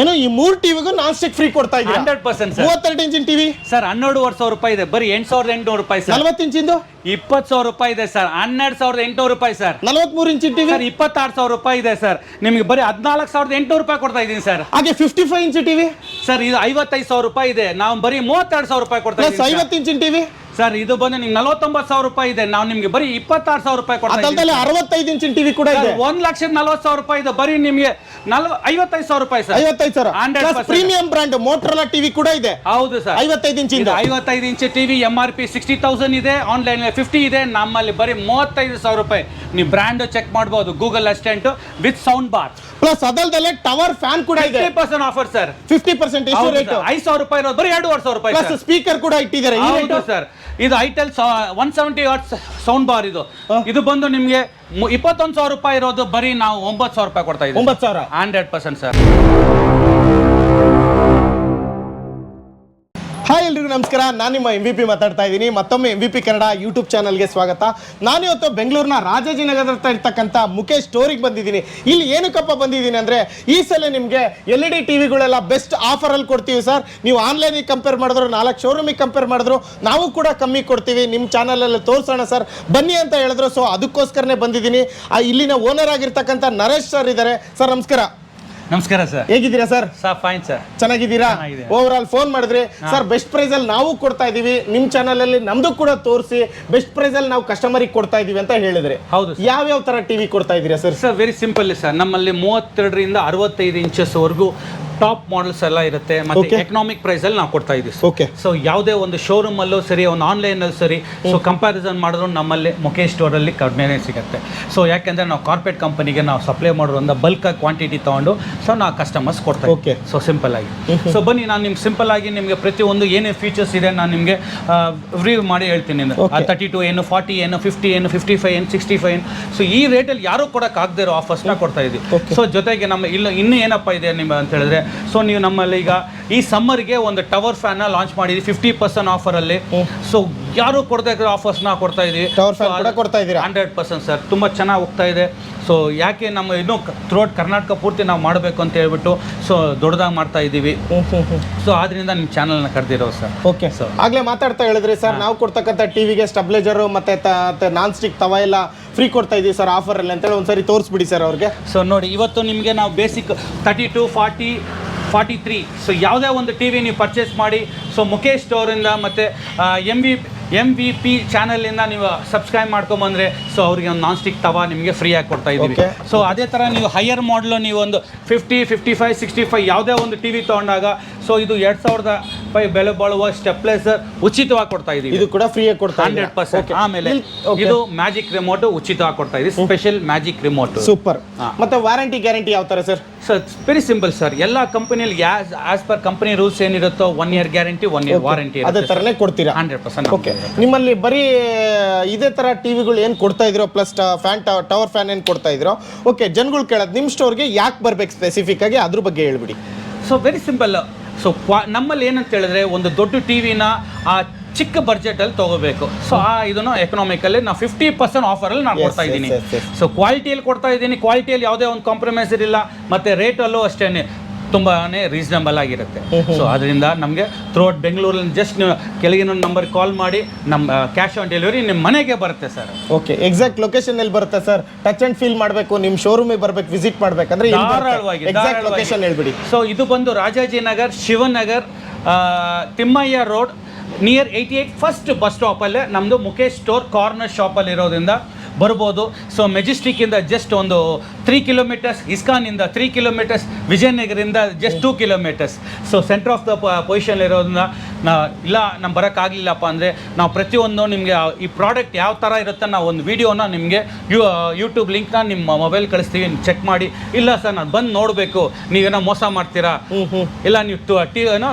ಏನೋ ಈ ಮೂರು ಟಿವಿಗೂ ನಾನ್ ಸ್ಟಿಕ್ ಫ್ರೀ ಕೊಡ್ತಾ ಇದ್ದೀರಾ? Hundred percent sir. ಮೂವತ್ತೆರಡು ಇಂಚಿನ ಟಿವಿ? ಸರ್ ಹನ್ನೆರಡುವರೆ ಸಾವಿರ ರೂಪಾಯಿ ಇದೆ. ಬರೀ ಎಂಟು ಸಾವಿರದ ಎಂಟುನೂರು ರೂಪಾಯಿ ಸರ್. ನಲವತ್ತು ಇಂಚಿಂದು? ಇಪ್ಪತ್ತು ಸಾವಿರ ರೂಪಾಯಿ ಇದೆ ಸರ್. ಹನ್ನೆರಡು ಸಾವಿರದ ಎಂಟುನೂರು ರೂಪಾಯಿ ಸರ್. ನಲವತ್ಮೂರು ಇಂಚಿನ ಟಿವಿ? ಸರ್ ಇಪ್ಪತ್ತಾರು ಸಾವಿರ ರೂಪಾಯಿ ಇದೆ ಸರ್. ನಿಮಗೆ ಬರೀ ಹದಿನಾಲ್ಕು ಸಾವಿರದ ಎಂಟುನೂರು ರೂಪಾಯಿ ಕೊಡ್ತಾ ಇದ್ದೀನಿ ಸರ್. ಹಾಗೆ fifty five inch TV? Sir ಇದು ಐವತ್ತೈದು ಸಾವಿರ ರೂಪಾಯಿ ಇದೆ. ನಾವು ಬರೀ ಮೂವತ್ತೆರಡು ಸಾವಿರ ರೂಪಾಯಿ ಕೊಡ್ತಾ ಪ್ಲಸ್ ಇದ್ದೀನಿ ಐವತ್ತು ಇಂಚಿನ ಟಿವಿ? ಸರ್ ಇದು ಬಂದು ನಿಮ್ಗೆ ನಲವತ್ತೊಂಬತ್ತು ಸಾವಿರ ರೂಪಾಯಿ ಇದೆ. ನಾವು ನಿಮ್ಗೆ ಬರೀ ಇಪ್ಪತ್ತಾರು ಸಾವಿರ ರೂಪಾಯಿ ಕೊಡ್ತೀವಿ ಅದಲ್ಲದೆ ಅರವತ್ತೈದು ಇಂಚಿನ ಟಿವಿ ಕೂಡ ಇದೆ. ಒಂದ್ ಲಕ್ಷದ ನಲವತ್ತು ಸಾವಿರ ರೂಪಾಯಿ ಇದೆ. ಬರೀ ನಿಮ್ಗೆ ನಲ್ವ ಐವತ್ತೈದು ಸಾವಿರ ರೂಪಾಯಿ ಸರ್. ಐವತ್ತೈದು ಸಾವಿರ. 100% ಪ್ರೀಮಿಯಂ ಬ್ರಾಂಡ್ ಮೋಟ್ರಲ್ಲ ಟಿವಿ ಕೂಡ ಇದೆ. ಹೌದು ಸರ್. ಐವತ್ತೈದು ಇಂಚಿಂದ. ಇದೆ ಐವತ್ತೈದು inch TV M R P sixty thousand ಇದೆ. ಆನ್ಲೈನ್ ಫಿಫ್ಟಿ ಇದೆ. ನಮ್ಮಲ್ಲಿ ಬರೀ ಮೂವತ್ತೈದು ಸಾವಿರ ರೂಪಾಯಿ. ನೀವು ಬ್ರ್ಯಾಂಡ್ ಚೆಕ್ ಮಾಡ್ಬೋದು. Google assistant with sound bar plus ಅದಲ್ದಲ್ಲೇ tower fan ಕೂಡ ಇದೆ. Percent offer sir fifty percent ಎಷ್ಟು ರೇಟ್ ಐದು ಸಾವಿರ ರೂಪಾಯಿ ಇರೋದು ಬರೀ ಎರಡೂವರೆ ಸಾವಿರ ರೂಪಾಯಿ ಪ್ಲಸ್ ಸ್ಪೀಕರ್ ಕೂಡ ಇಟ್ಟಿದ್ದಾರೆ. ಹೌದು? ಸರ್ ಇದು itel one seventy watts sound bar ಇದು. ಇದು ಬಂದು ನಿಮಗೆ ಇಪ್ಪತ್ತೊಂದು ಸಾವಿರ ರೂಪಾಯಿ ಇರೋದು ಬರೀ ನಾವು ಒಂಬತ್ತು ಸಾವಿರ ರೂಪಾಯಿ ಕೊಡ್ತಾ ಇದ್ದೀವಿ ಒಂಬತ್ತು ಸಾವಿರ? ಹಂಡ್ರೆಡ್ ಪರ್ಸೆಂಟ್ ಸರ್ ಹಾಯ್ ಎಲ್ರಿಗೂ ನಮಸ್ಕಾರ, ನಾನು ನಿಮ್ಮ ಎಂ ವಿ ಪಿ ಮಾತಾಡ್ತಾ ಇದ್ದೀನಿ. ಮತ್ತೊಮ್ಮೆ M V P Kannada YouTube ಚಾನಲ್ಗೆ ಸ್ವಾಗತ. ನಾನು ಇವತ್ತು ಬೆಂಗಳೂರಿನ ರಾಜಾಜಿನಗರ ಇರ್ತಕ್ಕಂಥ ಮುಖೇಶ್ ಸ್ಟೋರಿಗೆ ಬಂದಿದ್ದೀನಿ. ಇಲ್ಲಿ ಏನಕ್ಕಪ್ಪ ಬಂದಿದ್ದೀನಿ ಅಂದರೆ, ಈ ಸಲ ನಿಮಗೆ ಎಲ್ ಇ ಡಿ ಟಿ ವಿಗಳೆಲ್ಲ ಬೆಸ್ಟ್ ಆಫರಲ್ಲಿ ಕೊಡ್ತೀವಿ ಸರ್ ನೀವು ಆನ್ಲೈನಿಗೆ ಕಂಪೇರ್ ಮಾಡಿದ್ರು, ನಾಲ್ಕು ಶೋರೂಮಿಗೆ ಕಂಪೇರ್ ಮಾಡಿದ್ರು, ನಾವು ಕೂಡ ಕಮ್ಮಿ ಕೊಡ್ತೀವಿ. ನಿಮ್ಮ ಚಾನಲಲ್ಲಿ ತೋರಿಸೋಣ ಸರ್ ಬನ್ನಿ ಅಂತ ಹೇಳಿದ್ರು ಸೊ ಅದಕ್ಕೋಸ್ಕರನೇ ಬಂದಿದ್ದೀನಿ. ಇಲ್ಲಿನ ಓನರ್ ಆಗಿರ್ತಕ್ಕಂಥ ನರೇಶ್ ಸರ್ ಇದ್ದಾರೆ. ಸರ್ ನಮಸ್ಕಾರ. ನಮಸ್ಕಾರ ಸರ್. ಹೇಗಿದ್ದೀರಾ ಸರ್? Sir fine sir. ಚೆನ್ನಾಗಿದ್ದೀರಾ? ಚೆನ್ನಾಗಿದೆ. ಓವರ್ ಆಲ್ ಫೋನ್ ಮಾಡಿದ್ರಿ ಸರ್ ಬೆಸ್ಟ್ ಪ್ರೈಸ್ ಅಲ್ಲಿ ನಾವು ಕೊಡ್ತಾ ಇದೀವಿ ನಿಮ್ ಚಾನಲ್ ಅಲ್ಲಿ ನಮ್ದು ಕೂಡ ತೋರಿಸಿ ಬೆಸ್ಟ್ ಪ್ರೈಸ್ ಅಲ್ಲಿ ನಾವು ಕಸ್ಟಮರಿಗೆ ಕೊಡ್ತಾ ಇದೀವಿ ಅಂತ ಹೇಳಿದ್ರಿ ಹೌದು. ಯಾವ ಯಾವ ತರ ಟಿವಿ ಕೊಡ್ತಾ ಇದೀರಾ sir? Sir very simple sir. ನಮ್ಮಲ್ಲಿ ಮೂವತ್ತೆರಡರಿಂದ ಅರವತ್ತೈದು ಇಂಚಸ್ ವರೆಗೂ ಟಾಪ್ ಮಾಡಲ್ಸ್ ಎಲ್ಲ ಇರುತ್ತೆ ಮತ್ತೆ ಎಕನಾಮಿಕ್ ಪ್ರೈಸ್ ಅಲ್ಲಿ ನಾವು ಕೊಡ್ತಾ ಇದೀವಿ ಓಕೆ ಸೊ ಯಾವುದೇ ಒಂದು ಶೋರೂಮ್ ಅಲ್ಲೂ ಸರಿ ಒಂದು ಆನ್ಲೈನ್ ಅಲ್ಲಿ ಸರಿ ಸೊ ಕಂಪ್ಯಾರಿಸನ್ ಮಾಡಿದ್ರು ನಮ್ಮಲ್ಲಿ ಮುಖೇಶ್ ಸ್ಟೋರ್ ಅಲ್ಲಿ ಕಡಿಮೆನೇ ಸಿಗುತ್ತೆ. ಸೊ ಯಾಕೆಂದ್ರೆ ನಾವು ಕಾರ್ಪೊರೇಟ್ ಕಂಪನಿಗೆ ನಾವು ಸಪ್ಲೈ ಮಾಡೋದ್ರಿಂದ ಬಲ್ಕ್ ಕ್ವಾಂಟಿಟಿ ತಗೊಂಡು ಸೊ ನಾವು ಕಸ್ಟಮರ್ಸ್ ಕೊಡ್ತಾ ಓಕೆ ಸೊ ಸಿಂಪಲ್ ಆಗಿ. ಸೊ ಬನ್ನಿ ನಾನು ನಿಮ್ಗೆ ಸಿಂಪಲ್ ಆಗಿ ನಿಮಗೆ ಪ್ರತಿಯೊಂದು ಏನೇ ಫೀಚರ್ಸ್ ಇದೆ ನಾನು ನಿಮಗೆ ರಿವ್ಯೂ ಮಾಡಿ ಹೇಳ್ತೀನಿ. ತರ್ಟಿ ಟು ಏನು ಫಾರ್ಟಿ ಏನು ಫಿಫ್ಟಿ ಏನು ಫಿಫ್ಟಿ ಫೈವ್ ಏನು ಸಿಕ್ಸ್ಟಿ ಫೈವ್ ಏನು. ಸೊ ಈ ರೇಟಲ್ಲಿ ಯಾರೂ ಕೊಡೋಕ್ಕಾಗದೇ ಇರೋ ಆಫರ್ಸ್ನ ಕೊಡ್ತಾ ಇದ್ದೀವಿ ಸೊ ಜೊತೆಗೆ ನಮ್ಮ ಇಲ್ಲ ಇನ್ನೂ ಏನಪ್ಪ ಇದೆ ನಿಮ್ಮ ಅಂತ ಹೇಳಿದ್ರೆ ಸೊ ನೀವು ನಮ್ಮಲ್ಲಿ ಈಗ ಈ ಸಮ್ಮರ್ಗೆ ಒಂದು ಟವರ್ ಫ್ಯಾನ್ನ ಲಾಂಚ್ ಮಾಡಿದ್ವಿ ಫಿಫ್ಟಿ ಪರ್ಸೆಂಟ್ ಆಫರಲ್ಲಿ ಸೊ ಯಾರು ಕೊಡದೇ ಇರೋ ಆಫರ್ಸ್ನ ಕೊಡ್ತಾ ಇದೀವಿ ಟವರ್ ಫ್ಯಾನ್ ಕೂಡ ಕೊಡ್ತಾ ಇದ್ದೀರಾ? ಹಂಡ್ರೆಡ್ ಪರ್ಸೆಂಟ್ ಸರ್ ತುಂಬ ಚೆನ್ನಾಗಿ ಹೋಗ್ತಾ ಇದೆ. ಸೊ ಯಾಕೆ ನಮ್ಮ ಇನ್ನೂ ಥ್ರೋಟ್ ಕರ್ನಾಟಕ ಪೂರ್ತಿ ನಾವು ಮಾಡಬೇಕು ಅಂತ ಹೇಳ್ಬಿಟ್ಟು ಸೊ ದೊಡ್ಡದಾಗಿ ಮಾಡ್ತಾ ಇದ್ದೀವಿ. ಸೊ ಆದ್ರಿಂದ ನಿಮ್ಮ ಚಾನಲ್ನ ಕರೆದಿರೋ ಸರ್ ಓಕೆ ಸರ್ ಆಗಲೇ ಮಾತಾಡ್ತಾ ಹೇಳಿದ್ರಿ ಸರ್ ನಾವು ಕೊಡ್ತಕ್ಕಂಥ ಟಿವಿಗೆ ಸ್ಟಬ್ಲೈಜರು ಮತ್ತೆ ನಾನ್ ಸ್ಟಿಕ್ ತವ ಎಲ್ಲ ಫ್ರೀ ಕೊಡ್ತಾ ಇದೀವಿ ಸರ್ ಆಫರಲ್ಲಿ ಅಲ್ಲಿ. ಅಂತೇಳಿ ಒಂದ್ಸರಿ ತೋರಿಸ್ಬಿಡಿ ಸರ್ ಅವ್ರಿಗೆ. ಸೊ ನೋಡಿ ಇವತ್ತು ನಿಮಗೆ ನಾವು basic thirty two forty forty three so ಯಾವುದೇ ಒಂದು ಟಿ ವಿ ನೀವು ಪರ್ಚೇಸ್ ಮಾಡಿ ಸೊ ಮುಖೇಶ್ ಸ್ಟೋರಿಂದ ಮತ್ತು M V M V P ಚಾನಲಿಂದ ನೀವು ಸಬ್ಸ್ಕ್ರೈಬ್ ಮಾಡ್ಕೊಂಬಂದರೆ ಸೊ ಅವರಿಗೆ ಒಂದು ನಾನ್ ಸ್ಟಿಕ್ ತವ ನಿಮಗೆ ಫ್ರೀಯಾಗಿ ಕೊಡ್ತಾ ಇದ್ದೀವಿ. ಸೊ ಅದೇ ಥರ ನೀವು ಹೈಯರ್ ಮಾಡಲು ನೀವು ಒಂದು fifty fifty five sixty five ಯಾವುದೇ ಒಂದು ಟಿ ವಿ ತೊಗೊಂಡಾಗ ಸೊ ಇದು ಎರಡು ಸಾವಿರದ ಫೈವ್ ಬೆಲೆ ಬಾಳುವ ಸ್ಟೆಪ್ಲೈಸರ್ ಉಚಿತವಾಗಿ ಕೊಡ್ತಾ ಇದೀವಿ. ಇದು ಕೂಡ ಫ್ರೀ ಆಗಿ ಕೊಡ್ತಾ ಹಂಡ್ರೆಡ್ ಪರ್ಸೆಂಟ್. ಆಮೇಲೆ ಇದು ಮ್ಯಾಜಿಕ್ ರಿಮೋಟ್ ಉಚಿತವಾಗಿ ಕೊಡ್ತಾ ಇದೀವಿ. Special magic remote. ಸೂಪರ್. ಮತ್ತೆ ವಾರಂಟಿ ಗ್ಯಾರಂಟಿ ಯಾವ ತರ sir? Sir very simple sir ಎಲ್ಲ ಕಂಪನಿಯಲ್ಲಿ as per company rules ಏನಿರುತ್ತೋ one year guarantee one year warranty ಅದೇ ತರನೇ ಕೊಡ್ತೀರಾ? ಹಂಡ್ರೆಡ್ ಪರ್ಸೆಂಟ್ ಓಕೆ ನಿಮ್ಮಲ್ಲಿ ಬರೀ ಇದೇ ತರ ಟಿವಿಗಳು ಏನು ಕೊಡ್ತಾ ಇದ್ರೋ ಪ್ಲಸ್ ಫ್ಯಾನ್ ಟವರ್ ಫ್ಯಾನ್ ಏನು ಕೊಡ್ತಾ ಇದ್ರೋ? ಓಕೆ ಜನಗಳು ಕೇಳೋದು ನಿಮ್ಮ ಸ್ಟೋರ್ಗೆ ಯಾಕೆ ಬರ್ಬೇಕು ಸ್ಪೆಸಿಫಿಕ್ ಆಗಿ? ಅದ್ರ ಬಗ್ಗೆ ಹೇಳ್ಬಿಡಿ. ಸೊ ವೆರಿ ಸಿಂಪಲ್ ಸೊ ನಮ್ಮಲ್ಲಿ ಏನಂತ ಹೇಳಿದ್ರೆ ಒಂದು ದೊಡ್ಡ ಟಿವಿನ ಆ ಚಿಕ್ಕ ಬಜೆಟಲ್ಲಿ ತಗೋಬೇಕು. ಸೊ ಆ ಇದನ್ನು ಎಕನಾಮಿಕಲ್ಲಿ ನಾವು ಫಿಫ್ಟಿ ಪರ್ಸೆಂಟ್ ಆಫರಲ್ಲಿ ನಾನು ಕೊಡ್ತಾ ಇದ್ದೀನಿ. ಸೊ ಕ್ವಾಲಿಟಿಯಲ್ಲಿ ಕೊಡ್ತಾ ಇದ್ದೀನಿ. ಕ್ವಾಲಿಟಿಯಲ್ಲಿ ಯಾವುದೇ ಒಂದು ಕಾಂಪ್ರಮೈಸ್ ಇರಲಿಲ್ಲ. ಮತ್ತು ರೇಟಲ್ಲೂ ಅಷ್ಟೇ ತುಂಬಾ ರೀಸನಬಲ್ ಆಗಿರುತ್ತೆ. ಸೊ ಅದರಿಂದ ನಮಗೆ ಥ್ರೂಔಟ್ ಬೆಂಗಳೂರಲ್ಲಿ ಜಸ್ಟ್ ನೀವು ಕೆಳಗಿನ ನಂಬರ್ ಕಾಲ್ ಮಾಡಿ ನಮ್ಮ ಕ್ಯಾಶ್ ಆನ್ ಡೆಲಿವರಿ ನಿಮ್ಮ ಮನೆಗೆ ಬರುತ್ತೆ ಸರ್ ಓಕೆ ಎಕ್ಸಾಕ್ಟ್ ಲೊಕೇಶನ್ ಎಲ್ಲಿ ಬರುತ್ತೆ ಸರ್ ಟಚ್ ಅಂಡ್ ಫೀಲ್ ಮಾಡಬೇಕು ನಿಮ್ಮ ಶೋರೂಮಿಗೆ ಬರ್ಬೇಕು ವಿಸಿಟ್ ಮಾಡಬೇಕಂದ್ರೆ ಧಾರಾಳವಾಗಿ ಎಕ್ಸಾಕ್ಟ್ ಲೊಕೇಶನ್ ಹೇಳ್ಬಿಡಿ. ಸೊ ಇದು ಬಂದು Rajajinagar Shivanagar Thimmaiah road near eighty eight first bus ಸ್ಟಾಪಲ್ಲೇ ನಮ್ಮದು ಮುಖೇಶ್ ಸ್ಟೋರ್ ಕಾರ್ನರ್ ಶಾಪಲ್ಲಿ ಇರೋದ್ರಿಂದ ಬರ್ಬೋದು. ಸೊ ಮೆಜೆಸ್ಟಿಕ್ಕಿಂದ ಜಸ್ಟ್ ಒಂದು ತ್ರೀ ಕಿಲೋಮೀಟರ್ಸ್ ಇಸ್ಕಾನಿಂದ three kilometres ವಿಜಯನಗರಿಂದ just two kilometres so centre of the position ಇರೋದ್ರಿಂದ ನಾ ಇಲ್ಲ ನಮ್ಮ ಬರೋಕ್ಕಾಗಲಿಲ್ಲಪ್ಪ ಅಂದರೆ ನಾವು ಪ್ರತಿಯೊಂದು ನಿಮಗೆ ಈ ಪ್ರಾಡಕ್ಟ್ ಯಾವ ಥರ ಇರುತ್ತೆ ನಾವು ಒಂದು ವಿಡಿಯೋನ ನಿಮಗೆ ಯೂ ಯೂಟ್ಯೂಬ್ ಲಿಂಕ್ನ ನಿಮ್ಮ ಮೊಬೈಲ್ ಕಳಿಸ್ತೀವಿ ಚೆಕ್ ಮಾಡಿ. ಇಲ್ಲ ಸರ್ ನಾನು ಬಂದು ನೋಡಬೇಕು. ನೀವೇನೋ ಮೋಸ ಮಾಡ್ತೀರಾ? ಇಲ್ಲ ನೀವು ಟು ಟಿ ಏನೋ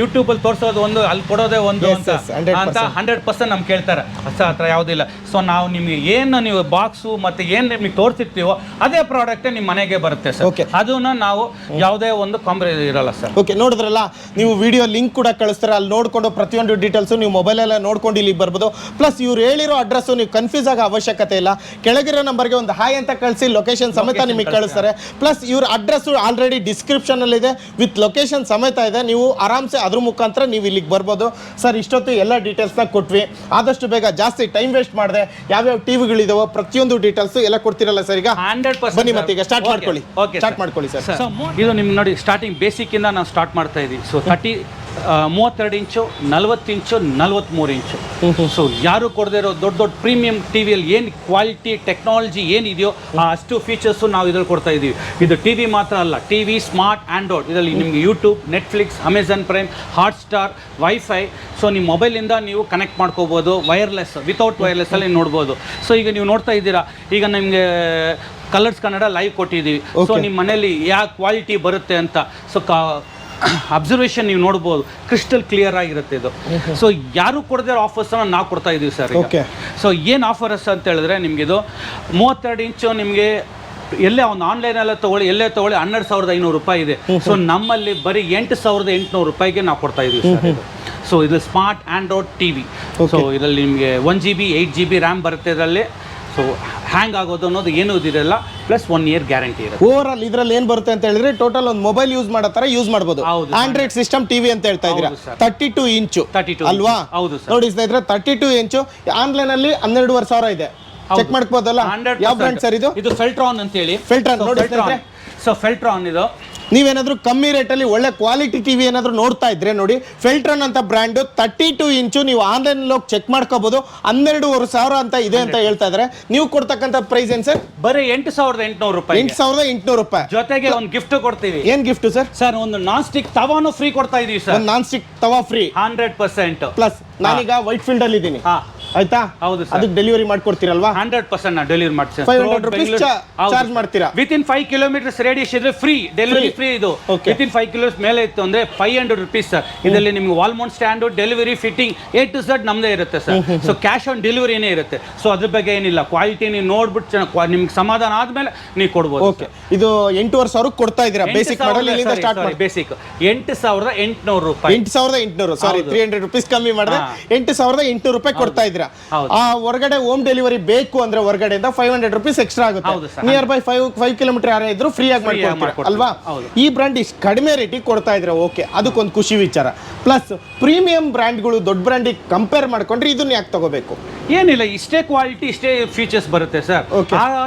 ಯೂಟ್ಯೂಬಲ್ಲಿ ತೋರಿಸೋದು ಒಂದು ಅಲ್ಲಿ ಕೊಡೋದೇ ಒಂದು ಅಂತ. 100%. ಅಂತ ಹಂಡ್ರೆಡ್ ಪರ್ಸೆಂಟ್ ನಮ್ಗೆ ಕೇಳ್ತಾರೆ. ಸರ್ ಹತ್ರ ಥರ ಯಾವುದಿಲ್ಲ ಸೊ ನಾವು ನಿಮಗೆ ಏನು ನೀವು ಬಾಕ್ಸು ಮತ್ತು ಏನು ನಿಮಗೆ ತೋರಿಸಿರ್ತೀವೋ ಅದೇ ಪ್ರಾಡಕ್ಟೇ ನಿಮ್ಮ ಮನೆಗೆ ಬರುತ್ತೆ ಸರ್. ಓಕೆ ಅದನ್ನ ನಾವು ಯಾವುದೇ ಒಂದು ಕಾಂಬ್ರೆ ಇರಲ್ಲ ಸರ್. ಓಕೆ ನೋಡಿದ್ರಲ್ಲ ನೀವು ವಿಡಿಯೋ ಲಿಂಕ್ ಕೂಡ ಕಳಿಸ್ತಾರೆ ಅಲ್ಲಿ ನೋಡಿಕೊಂಡು ಪ್ರತಿಯೊಂದು ಡೀಟೇಲ್ಸು ನೀವು ಮೊಬೈಲೆಲ್ಲ ನೋಡ್ಕೊಂಡು ಇಲ್ಲಿಗೆ ಬರ್ಬೋದು. ಪ್ಲಸ್ ಇವ್ರು ಹೇಳಿರೋ ಅಡ್ರೆಸ್ಸು ನೀವು ಕನ್ಫ್ಯೂಸ್ ಆಗೋ ಅವಶ್ಯಕತೆ ಇಲ್ಲ. ಕೆಳಗಿರೋ ನಂಬರ್ಗೆ ಒಂದು ಹಾಯ್ ಅಂತ ಕಳಿಸಿ ಲೊಕೇಶನ್ ಸಮೇತ ನಿಮಗೆ ಕಳಿಸ್ತಾರೆ. ಪ್ಲಸ್ ಇವ್ರ ಅಡ್ರೆಸ್ಸು ಆಲ್ರೆಡಿ ಡಿಸ್ಕ್ರಿಪ್ಷನಲ್ಲಿದೆ ವಿತ್ ಲೊಕೇಶನ್ ಸಮೇತ ಇದೆ. ನೀವು ಆರಾಮ್ಸೆ ಅದ್ರ ಮುಖಾಂತರ ನೀವು ಇಲ್ಲಿಗೆ ಬರ್ಬೋದು. ಸರ್ ಇಷ್ಟೊತ್ತು ಎಲ್ಲ ಡೀಟೇಲ್ಸ್ನ ಕೊಟ್ವಿ. ಆದಷ್ಟು ಬೇಗ ಜಾಸ್ತಿ ಟೈಮ್ ವೇಸ್ಟ್ ಮಾಡಿದೆ. ಯಾವ್ಯಾವ ಟಿವಿಗಳಿದಾವೋ ಪ್ರತಿಯೊಂದು ಡೀಟೇಲ್ಸ್ ಎಲ್ಲ ಕೊಡ್ತಿರಲ್ಲ ಸರ್ ಈಗ? ಹಂಡ್ರೆಡ್ ಬನ್ನಿ ಮತ್ತೆ ಈಗ ಸ್ಟಾರ್ಟ್ ಮಾಡ್ಕೊಳ್ಳಿ. ಓಕೆ Start ಮಾಡ್ಕೊಳ್ಳಿ ಸರ್. ಇದು ನಿಮ್ಗೆ ನೋಡಿ ಸ್ಟಾರ್ಟಿಂಗ್ ಬೇಸಿಕ್ ಇಂದ ನಾವು ಸ್ಟಾರ್ಟ್ ಮಾಡ್ತಾ ಇದೀವಿ ಸೊ ತರ್ಟಿ ಮೂವತ್ತೆರಡು ಇಂಚು ನಲ್ವತ್ತು ಇಂಚು ನಲ್ವತ್ತ್ಮೂರು ಇಂಚು. ಸೊ ಯಾರು ಕೊಡದೇ ಇರೋ ದೊಡ್ಡ ದೊಡ್ಡ ಪ್ರೀಮಿಯಂ ಟಿ ವಿಯಲ್ಲಿ ಏನು ಕ್ವಾಲಿಟಿ ಟೆಕ್ನಾಲಜಿ ಏನಿದೆಯೋ ಆ ಅಷ್ಟು ಫೀಚರ್ಸು ನಾವು ಇದರಲ್ಲಿ ಕೊಡ್ತಾ ಇದ್ದೀವಿ. ಇದು ಟಿ ವಿ ಮಾತ್ರ ಅಲ್ಲ ಟಿ ವಿ ಸ್ಮಾರ್ಟ್ ಆ್ಯಂಡ್ರಾಯ್ಡ್ ಇದರಲ್ಲಿ ನಿಮಗೆ YouTube Netflix Amazon Prime Hotstar WiFi so ನಿಮ್ಮ ಮೊಬೈಲಿಂದ ನೀವು ಕನೆಕ್ಟ್ ಮಾಡ್ಕೋಬೋದು ವೈರ್ಲೆಸ್ ವಿತೌಟ್ ವೈರ್ಲೆಸ್ಸಲ್ಲಿ ನೋಡ್ಬೋದು. ಸೊ ಈಗ ನೀವು ನೋಡ್ತಾ ಇದ್ದೀರಾ ಈಗ ನಿಮಗೆ ಕಲರ್ಸ್ ಕನ್ನಡ ಲೈವ್ ಕೊಟ್ಟಿದ್ದೀವಿ. ಸೊ ನಿಮ್ಮ ಮನೇಲಿ ಯಾವ ಕ್ವಾಲಿಟಿ ಬರುತ್ತೆ ಅಂತ. ಸೊ ಕಾ ಅಬ್ಸರ್ವೇಷನ್ ನೀವು ನೋಡ್ಬೋದು ಕ್ರಿಸ್ಟಲ್ ಕ್ಲಿಯರ್ ಆಗಿರುತ್ತೆ ಇದು. ಸೊ ಯಾರು ಕೊಡದೇ ಆಫರ್ಸನ್ನು ನಾವು ಕೊಡ್ತಾ ಇದೀವಿ ಸರ್ ಓಕೆ ಸೊ ಏನು ಆಫರ್ಸ್ ಅಂತ ಹೇಳಿದ್ರೆ ನಿಮಗೆ ಇದು ಮೂವತ್ತೆರಡು ಇಂಚು ನಿಮಗೆ ಎಲ್ಲೇ ಒಂದು ಆನ್ಲೈನಲ್ಲೇ ತಗೊಳ್ಳಿ ಎಲ್ಲೇ ತಗೊಳ್ಳಿ ಹನ್ನೆರಡು ಸಾವಿರದ ಐನೂರು ರೂಪಾಯಿ ಇದೆ. ಸೊ ನಮ್ಮಲ್ಲಿ ಬರೀ ಎಂಟು ಸಾವಿರದ ಎಂಟುನೂರು ರೂಪಾಯಿಗೆ ನಾವು ಕೊಡ್ತಾ ಇದೀವಿ ಸರ್ ಇದು. ಸೊ ಇದು smart Android T V so ಇದರಲ್ಲಿ ನಿಮಗೆ one G B eight G B RAM ಬರುತ್ತೆ ಇದರಲ್ಲಿ. ಸೊ ಹ್ಯಾಂಗ್ ಆಗೋದು ಅನ್ನೋದು ಏನೂ ಇದಿರಲ್ಲ ಪ್ಲಸ್ ಒನ್ ಇಯರ್ ಗ್ಯಾರಂಟಿ ಇರುತ್ತೆ. ಓವರ್ ಆಲ್ ಇದ್ರಲ್ಲಿ ಏನ್ ಬರುತ್ತೆ ಅಂತ ಹೇಳಿದ್ರೆ ಟೋಟಲ್ ಒಂದು ಮೊಬೈಲ್ ಯೂಸ್ ಮಾಡೋ ತರ ಯೂಸ್ ಮಾಡಬಹುದು ಹೌದು, ಆಂಡ್ರಾಯ್ಡ್ ಸಿಸ್ಟಮ್ ಟಿವಿ ಅಂತ ಹೇಳ್ತಾ ಇದ್ದೀರಾ. ತರ್ಟಿ ಟು ಇಂಚು 32 ಅಲ್ವಾ? ಹೌದು, ಸರ್. ನೋಡಿ ಸ್ನೇಹಿತರೆ ತರ್ಟಿ ಟು ಇಂಚು ಆನ್ಲೈನ್ ಅಲ್ಲಿ ಹನ್ನೆರಡುವರೆ ಸಾವಿರ ಇದೆ. ಚೆಕ್ ಮಾಡ್ಕೋದಲ್ಲ ಯಾವ ಬ್ರ್ಯಾಂಡ್ ಸರ್ ಇದು? ಇದು ಫೆಲ್ಟ್ರಾನ್ ಅಂತ ಹೇಳಿ ಫಿಲ್ಟ್ರಾನ್ ನೋಡಿ ಸ್ನೇಹಿತರೆ. ಸೊ ಫೆಲ್ಟ್ರಾನ್ ಇದು. ನೀವೇನಾದ್ರೂ ಕಮ್ಮಿ ರೇಟಲ್ಲಿ ಒಳ್ಳೆ ಕ್ವಾಲಿಟಿ ಟಿವಿ ಏನಾದ್ರು ನೋಡ್ತಾ ಇದ್ರೆ ನೋಡಿ ಫಿಲ್ಟ್ರನ್ ಅಂತ ಬ್ರ್ಯಾಂಡ್ ತರ್ಟಿ ಟು ಇಂಚು ನೀವು ಆನ್ಲೈನ್ ಹೋಗಿ ಚೆಕ್ ಮಾಡ್ಕೋಬೋದು. ಹನ್ನೆರಡೂವರೆ ಸಾವಿರ ಅಂತ ಇದೆ ಅಂತ ಹೇಳ್ತಾ ಇದ್ರೆ. ನೀವು ಕೊಡ್ತಕ್ಕಂಥ ಪ್ರೈಸ್ ಏನ್ ಸರ್? ಬರೀ ಎಂಟು ಸಾವಿರದ ಎಂಟುನೂರು ರೂಪಾಯಿ ಎಂಟು ಸಾವಿರದ ಎಂಟುನೂರು ರೂಪಾಯಿ. ಜೊತೆಗೆ ಒಂದು ಗಿಫ್ಟ್ ಕೊಡ್ತೀವಿ. ಏನ್ ಗಿಫ್ಟ್ ಸರ್? ಸರ್ ಒಂದು ನಾನ್ ಸ್ಟಿಕ್ ತವಾನು ಫ್ರೀ ಕೊಡ್ತಾ ಇದೀವಿ sir. Non stick tawa free hundred percent. Plus ನಾನೀಗ ವೈಟ್ ಫೀಲ್ಡ್ ಅಲ್ಲಿ ಇದ್ದೀನಿ. ಹಾ. ಆಯ್ತಾ? ಹೌದು ಸರ್. ಅದಕ್ಕೆ ಡೆಲಿವರಿ ಮಾಡ್ಕೊಡ್ತೀರಲ್ವಾ? ಹಂಡ್ರೆಡ್ ಪರ್ಸೆಂಟ್ ನಾ ಡೆಲಿವರಿ ಮಾಡ್ತೀನಿ 500 ಹಂಡ್ರೆಡ್ ರುಪೀಸ್ charge ಮಾಡ್ತೀರಾ? Within five kilometres radius ಇದ್ರೆ ಫ್ರೀ ಡೆಲಿವರಿ. ಫ್ರೀ ಇದು. Okay. Within five kilos ಮೇಲೆ ಇತ್ತು ಅಂದ್ರೆ ಫೈವ್ ಹಂಡ್ರೆಡ್ ರುಪೀಸ್ ಸರ್ ಇದರಲ್ಲಿ ನಿಮ್ಗೆ almost stand delivery fitting A to Z ನಮ್ದೇ ಇರುತ್ತೆ ಸರ್ ಸೊ ಕ್ಯಾಶ್ ಆನ್ ಡೆಲಿವರಿನೇ ಇರುತ್ತೆ. ಸೊ ಅದ್ರ ಬಗ್ಗೆ ಏನಿಲ್ಲ. ಕ್ವಾಲಿಟಿ ನೀವು ನೋಡ್ಬಿಟ್ಟು ನಿಮ್ಗೆ ಸಮಾಧಾನ ಆದ್ಮೇಲೆ ನೀವು ಕೊಡ್ಬೋದು ಓಕೆ ಇದು ಎಂಟೂವರೆ ಸಾವಿರಕ್ಕೆ ಕೊಡ್ತಾ ಇದ್ದೀರಾ? ಬೇಸಿಕ್ ಇಲ್ಲಿಂದ ಸ್ಟಾರ್ಟ್ ಮಾಡಿ ಬೇಸಿಕ್ ಎಂಟು ಸಾವಿರದ ಎಂಟುನೂರು ರೂಪಾಯಿ. ಎಂಟು ಸಾವಿರದ ಎಂಟುನೂರು ಸಾರಿ. ತ್ರೀ ಹಂಡ್ರೆಡ್ ರುಪೀಸ್ ಕಮ್ಮಿ ಮಾಡಿದ್ರೆ. ಎಂಟು ಸಾವಿರದ ಎಂಟುನೂರು ರೂಪಾಯಿ ಕೊಡ್ತಾ ಇದ್ದೀರಾ? ಆ ಹೊರಗಡೆ ಹೋಮ್ ಡೆಲಿವರಿ ಬೇಕು ಅಂದ್ರೆ ಹೊರಗಡೆಯಿಂದ ಫೈವ್ ಹಂಡ್ರೆಡ್ ರುಪೀಸ್ ಎಕ್ಸ್ಟ್ರಾ ಆಗುತ್ತೆ. Nearby five five kilometre ಯಾರೇ ಇದ್ರು ಫ್ರೀ ಆಗಿ ಮಾಡಿ ಅಲ್ವಾ? ಹೌದು. ಈ ಬ್ರ್ಯಾಂಡ್ ಇಷ್ಟು ಕಡಿಮೆ ರೇಟಿಗೆ ಕೊಡ್ತಾ ಇದ್ರೆ ಓಕೆ ಅದಕ್ಕೊಂದು ಖುಷಿ ವಿಚಾರ. ಪ್ಲಸ್ ಪ್ರೀಮಿಯಂ ಬ್ರ್ಯಾಂಡ್ಗಳು ದೊಡ್ಡ ಬ್ರ್ಯಾಂಡಿಗೆ ಕಂಪೇರ್ ಮಾಡ್ಕೊಂಡ್ರೆ ಇದನ್ನ ಯಾಕೆ ತಗೋಬೇಕು? ಏನಿಲ್ಲ ಇಷ್ಟೇ ಕ್ವಾಲಿಟಿ ಇಷ್ಟೇ ಫೀಚರ್ಸ್ ಬರುತ್ತೆ ಸರ್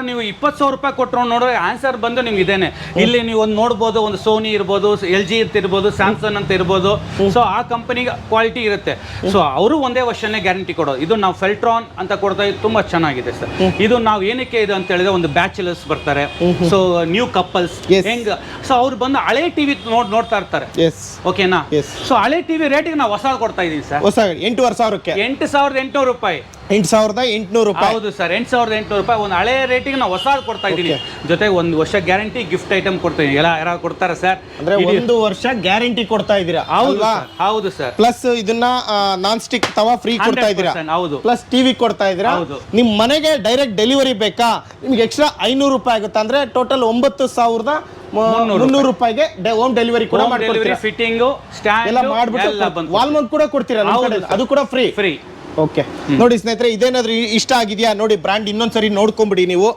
ನೀವು ಇಪ್ಪತ್ತು ಸಾವಿರ ರೂಪಾಯಿ ಕೊಟ್ಟರು ನೋಡಿದ್ರೆ ಆನ್ಸರ್ ಬಂದು ನಿಮ್ಗೆ ಇದೇನೆ. ಇಲ್ಲಿ ನೀವು ಒಂದು ನೋಡ್ಬೋದು ಒಂದು ಸೋನಿ ಇರ್ಬೋದು ಎಲ್ ಜಿ ಅಂತ ಇರ್ಬೋದು ಸ್ಯಾಮ್ಸಂಗ್ ಅಂತ ಇರ್ಬೋದು. ಸೊ ಆ ಕಂಪನಿಗೆ ಕ್ವಾಲಿಟಿ ಇರುತ್ತೆ. ಸೊ ಅವರು ಒಂದೇ ವರ್ಷನೇ ಗ್ಯಾರಂಟಿ ಕೊಡೋದು. ಇದು ನಾವು ಫೆಲ್ಟ್ರಾನ್ ಅಂತ ಕೊಡ್ತಾ ಇದ್ದು ತುಂಬಾ ಚೆನ್ನಾಗಿದೆ ಸರ್ ಇದು ನಾವು ಏನಕ್ಕೆ ಇದು ಅಂತ ಹೇಳಿದ್ರೆ ಒಂದು ಬ್ಯಾಚುಲರ್ಸ್ ಬರ್ತಾರೆ. So new couples. ಹೆಂಗ್? ಸೊ ಅವ್ರು ಬಂದು ಹಳೆ ಟಿವಿ ನೋಡ್ ನೋಡ್ತಾ ಇರ್ತಾರೆ. ಎಸ್ ಓಕೆನಾ. ಸೊ ಹಳೆ ಟಿವಿ ರೇಟಿಗೆ ನಾವು ಹೊಸ ಕೊಡ್ತಾ ಇದೀವಿ ಸರ್. ಹೊಸ ಎಂಟೂವರೆ ಸಾವಿರಕ್ಕೆ. ಎಂಟು ಸಾವಿರದ ಎಂಟುನೂರು ರೂಪಾಯಿ. ಎಂಟು ಸಾವಿರದ ಎಂಟುನೂರು ರೂಪಾಯಿ. ಹೌದು ಸರ್ ಎಂಟು ಸಾವಿರದ ಎಂಟುನೂರು ರೂಪಾಯಿ. ಒಂದು ಹಳೆ ರೇಟಿಗೆ ನಾವು ಹೊಸ ಕೊಡ್ತಾ ಇದ್ದೀನಿ. ಜೊತೆಗೆ ಒಂದು ವರ್ಷ ಗ್ಯಾರಂಟಿ ಗಿಫ್ಟ್ ಐಟಮ್ ಕೊಡ್ತೀನಿ. ಎಲ್ಲ ಯಾರು ಕೊಡ್ತಾರೆ ಸರ್. ಅಂದ್ರೆ ಒಂದು ವರ್ಷ ಗ್ಯಾರಂಟಿ ಕೊಡ್ತಾ ಇದ್ದೀರಾ? ಹೌದು ಹೌದು ಸರ್. ಪ್ಲಸ್ ಇದನ್ನ ನಾನ್ ಸ್ಟಿಕ್ ತವಾ ಫ್ರೀ ಕೊಡ್ತಾ ಇದ್ದೀರಾ? ಹೌದು. ಪ್ಲಸ್ ಟಿವಿ ಕೊಡ್ತಾ ಇದ್ದೀರಾ? ಹೌದು. ನಿಮ್ ಮನೆಗೆ ಡೈರೆಕ್ಟ್ ಡೆಲಿವರಿ ಬೇಕಾ? ನಿಮ್ಗೆ ಎಕ್ಸ್ಟ್ರಾ ಐನೂರು ರೂಪಾಯಿ ಆಗುತ್ತೆ? ಅಂದ್ರೆ ಟೋಟಲ್ ಒಂಬತ್ತು ಸಾವಿರದ ಮುನ್ನೂರು ರೂಪಾಯಿಗೆ ಹೋಮ್ ಡೆಲಿವರಿ ಕೂಡ ಡೆಲಿವರಿ ಫಿಟ್ಟಿಂಗ್ ಸ್ಟ್ಯಾಂಡ್ ಎಲ್ಲ ಮಾಡ್ಬಿಟ್ಟು ವಾಲ್ಮೌಂಟ್ ಕೂಡ ಕೊಡ್ತೀರಾ. ಅದು ಕೂಡ ಫ್ರೀ ಫ್ರೀ ಓಕೆ. ನೋಡಿ ಸ್ನೇಹಿತರೆ ಇದೇನಾದ್ರೂ ಇಷ್ಟ ಆಗಿದೆಯಾ? ನೋಡಿ ಬ್ರ್ಯಾಂಡ್ ಇನ್ನೊಂದ್ಸರಿ ನೋಡ್ಕೊಂಬಿಡಿ ನೀವು.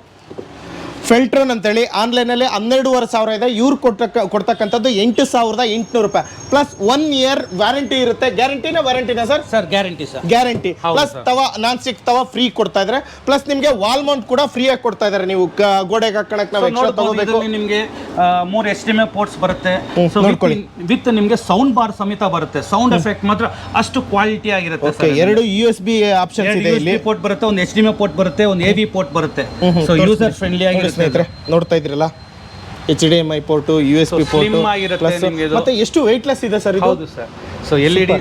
ಫೆಲ್ಟ್ರೋನ್ ಅಂತೇಳಿ ಆನ್ಲೈನಲ್ಲಿ ಹನ್ನೆರಡೂವರೆ ಸಾವಿರ ಇದೆ. ಇವ್ರು ಕೊಟ್ಟ ಕೊಡ್ತಕ್ಕಂಥದ್ದು ಎಂಟು ಸಾವಿರದ ಎಂಟುನೂರು ರೂಪಾಯಿ. ಪ್ಲಸ್ ಒನ್ ಇಯರ್ ವ್ಯಾರಂಟಿ ಇರುತ್ತೆ. ಗ್ಯಾರಂಟಿನ ವ್ಯಾರಂಟಿನ sir? Sir guarantee sir guarantee plus tawa non stick ತವ ಫ್ರೀ ಕೊಡ್ತಾ ಇದ್ರೆ. ಪ್ಲಸ್ ನಿಮಗೆ ವಾಲ್ ಮೌಂಟ್ ಕೂಡ ಫ್ರೀ ಆಗಿ ಕೊಡ್ತಾ ಇದಾರೆ ನೀವು. ಗೋಡೆಗೆ ಹಾಕೋಣಕ್ಕೆ ನಾವು ಎಕ್ಸ್ಟ್ರಾ ತಗೋಬೇಕು. ನಿಮಗೆ ಮೂರು ಎಚ್ ಡಿ ಪೋರ್ಟ್ಸ್ ಬರುತ್ತೆ. ನೋಡ್ಕೊಳ್ಳಿ. ವಿತ್ ನಿಮಗೆ ಸೌಂಡ್ ಬಾರ್ ಸಮೇತ ಬರುತ್ತೆ. ಸೌಂಡ್ ಎಫೆಕ್ಟ್ ಮಾತ್ರ ಅಷ್ಟು ಕ್ವಾಲಿಟಿ ಆಗಿರುತ್ತೆ ಓಕೆ ಎರಡು ಯು ಎಸ್ ಬಿ ಆಪ್ಷನ್ಸ್ ಇದೆ ಇಲ್ಲಿ. ಪೋರ್ಟ್ ಬರುತ್ತೆ ಒಂದು ಎಚ್ ಡಿ ಪೋರ್ಟ್ ಬರುತ್ತೆ ಒಂದು ಎ ವಿ ಪೋರ್ಟ್ ಬರುತ್ತೆ. ಸೊ ಯೂಸರ್ ಫ್ರೆಂಡ್ಲಿ ನೋಡಿ ಸ್ನೇಹಿತರೆ ನೋಡ್ತಾ ಇದ್ರಲ್ಲ H D M I port U S B port plus ಮತ್ತೆ ಎಷ್ಟು ವೆಯ್ಟ್ಲೆಸ್ ಇದೆ ಸರ್ ಇದು? ಹೌದು sir so L E D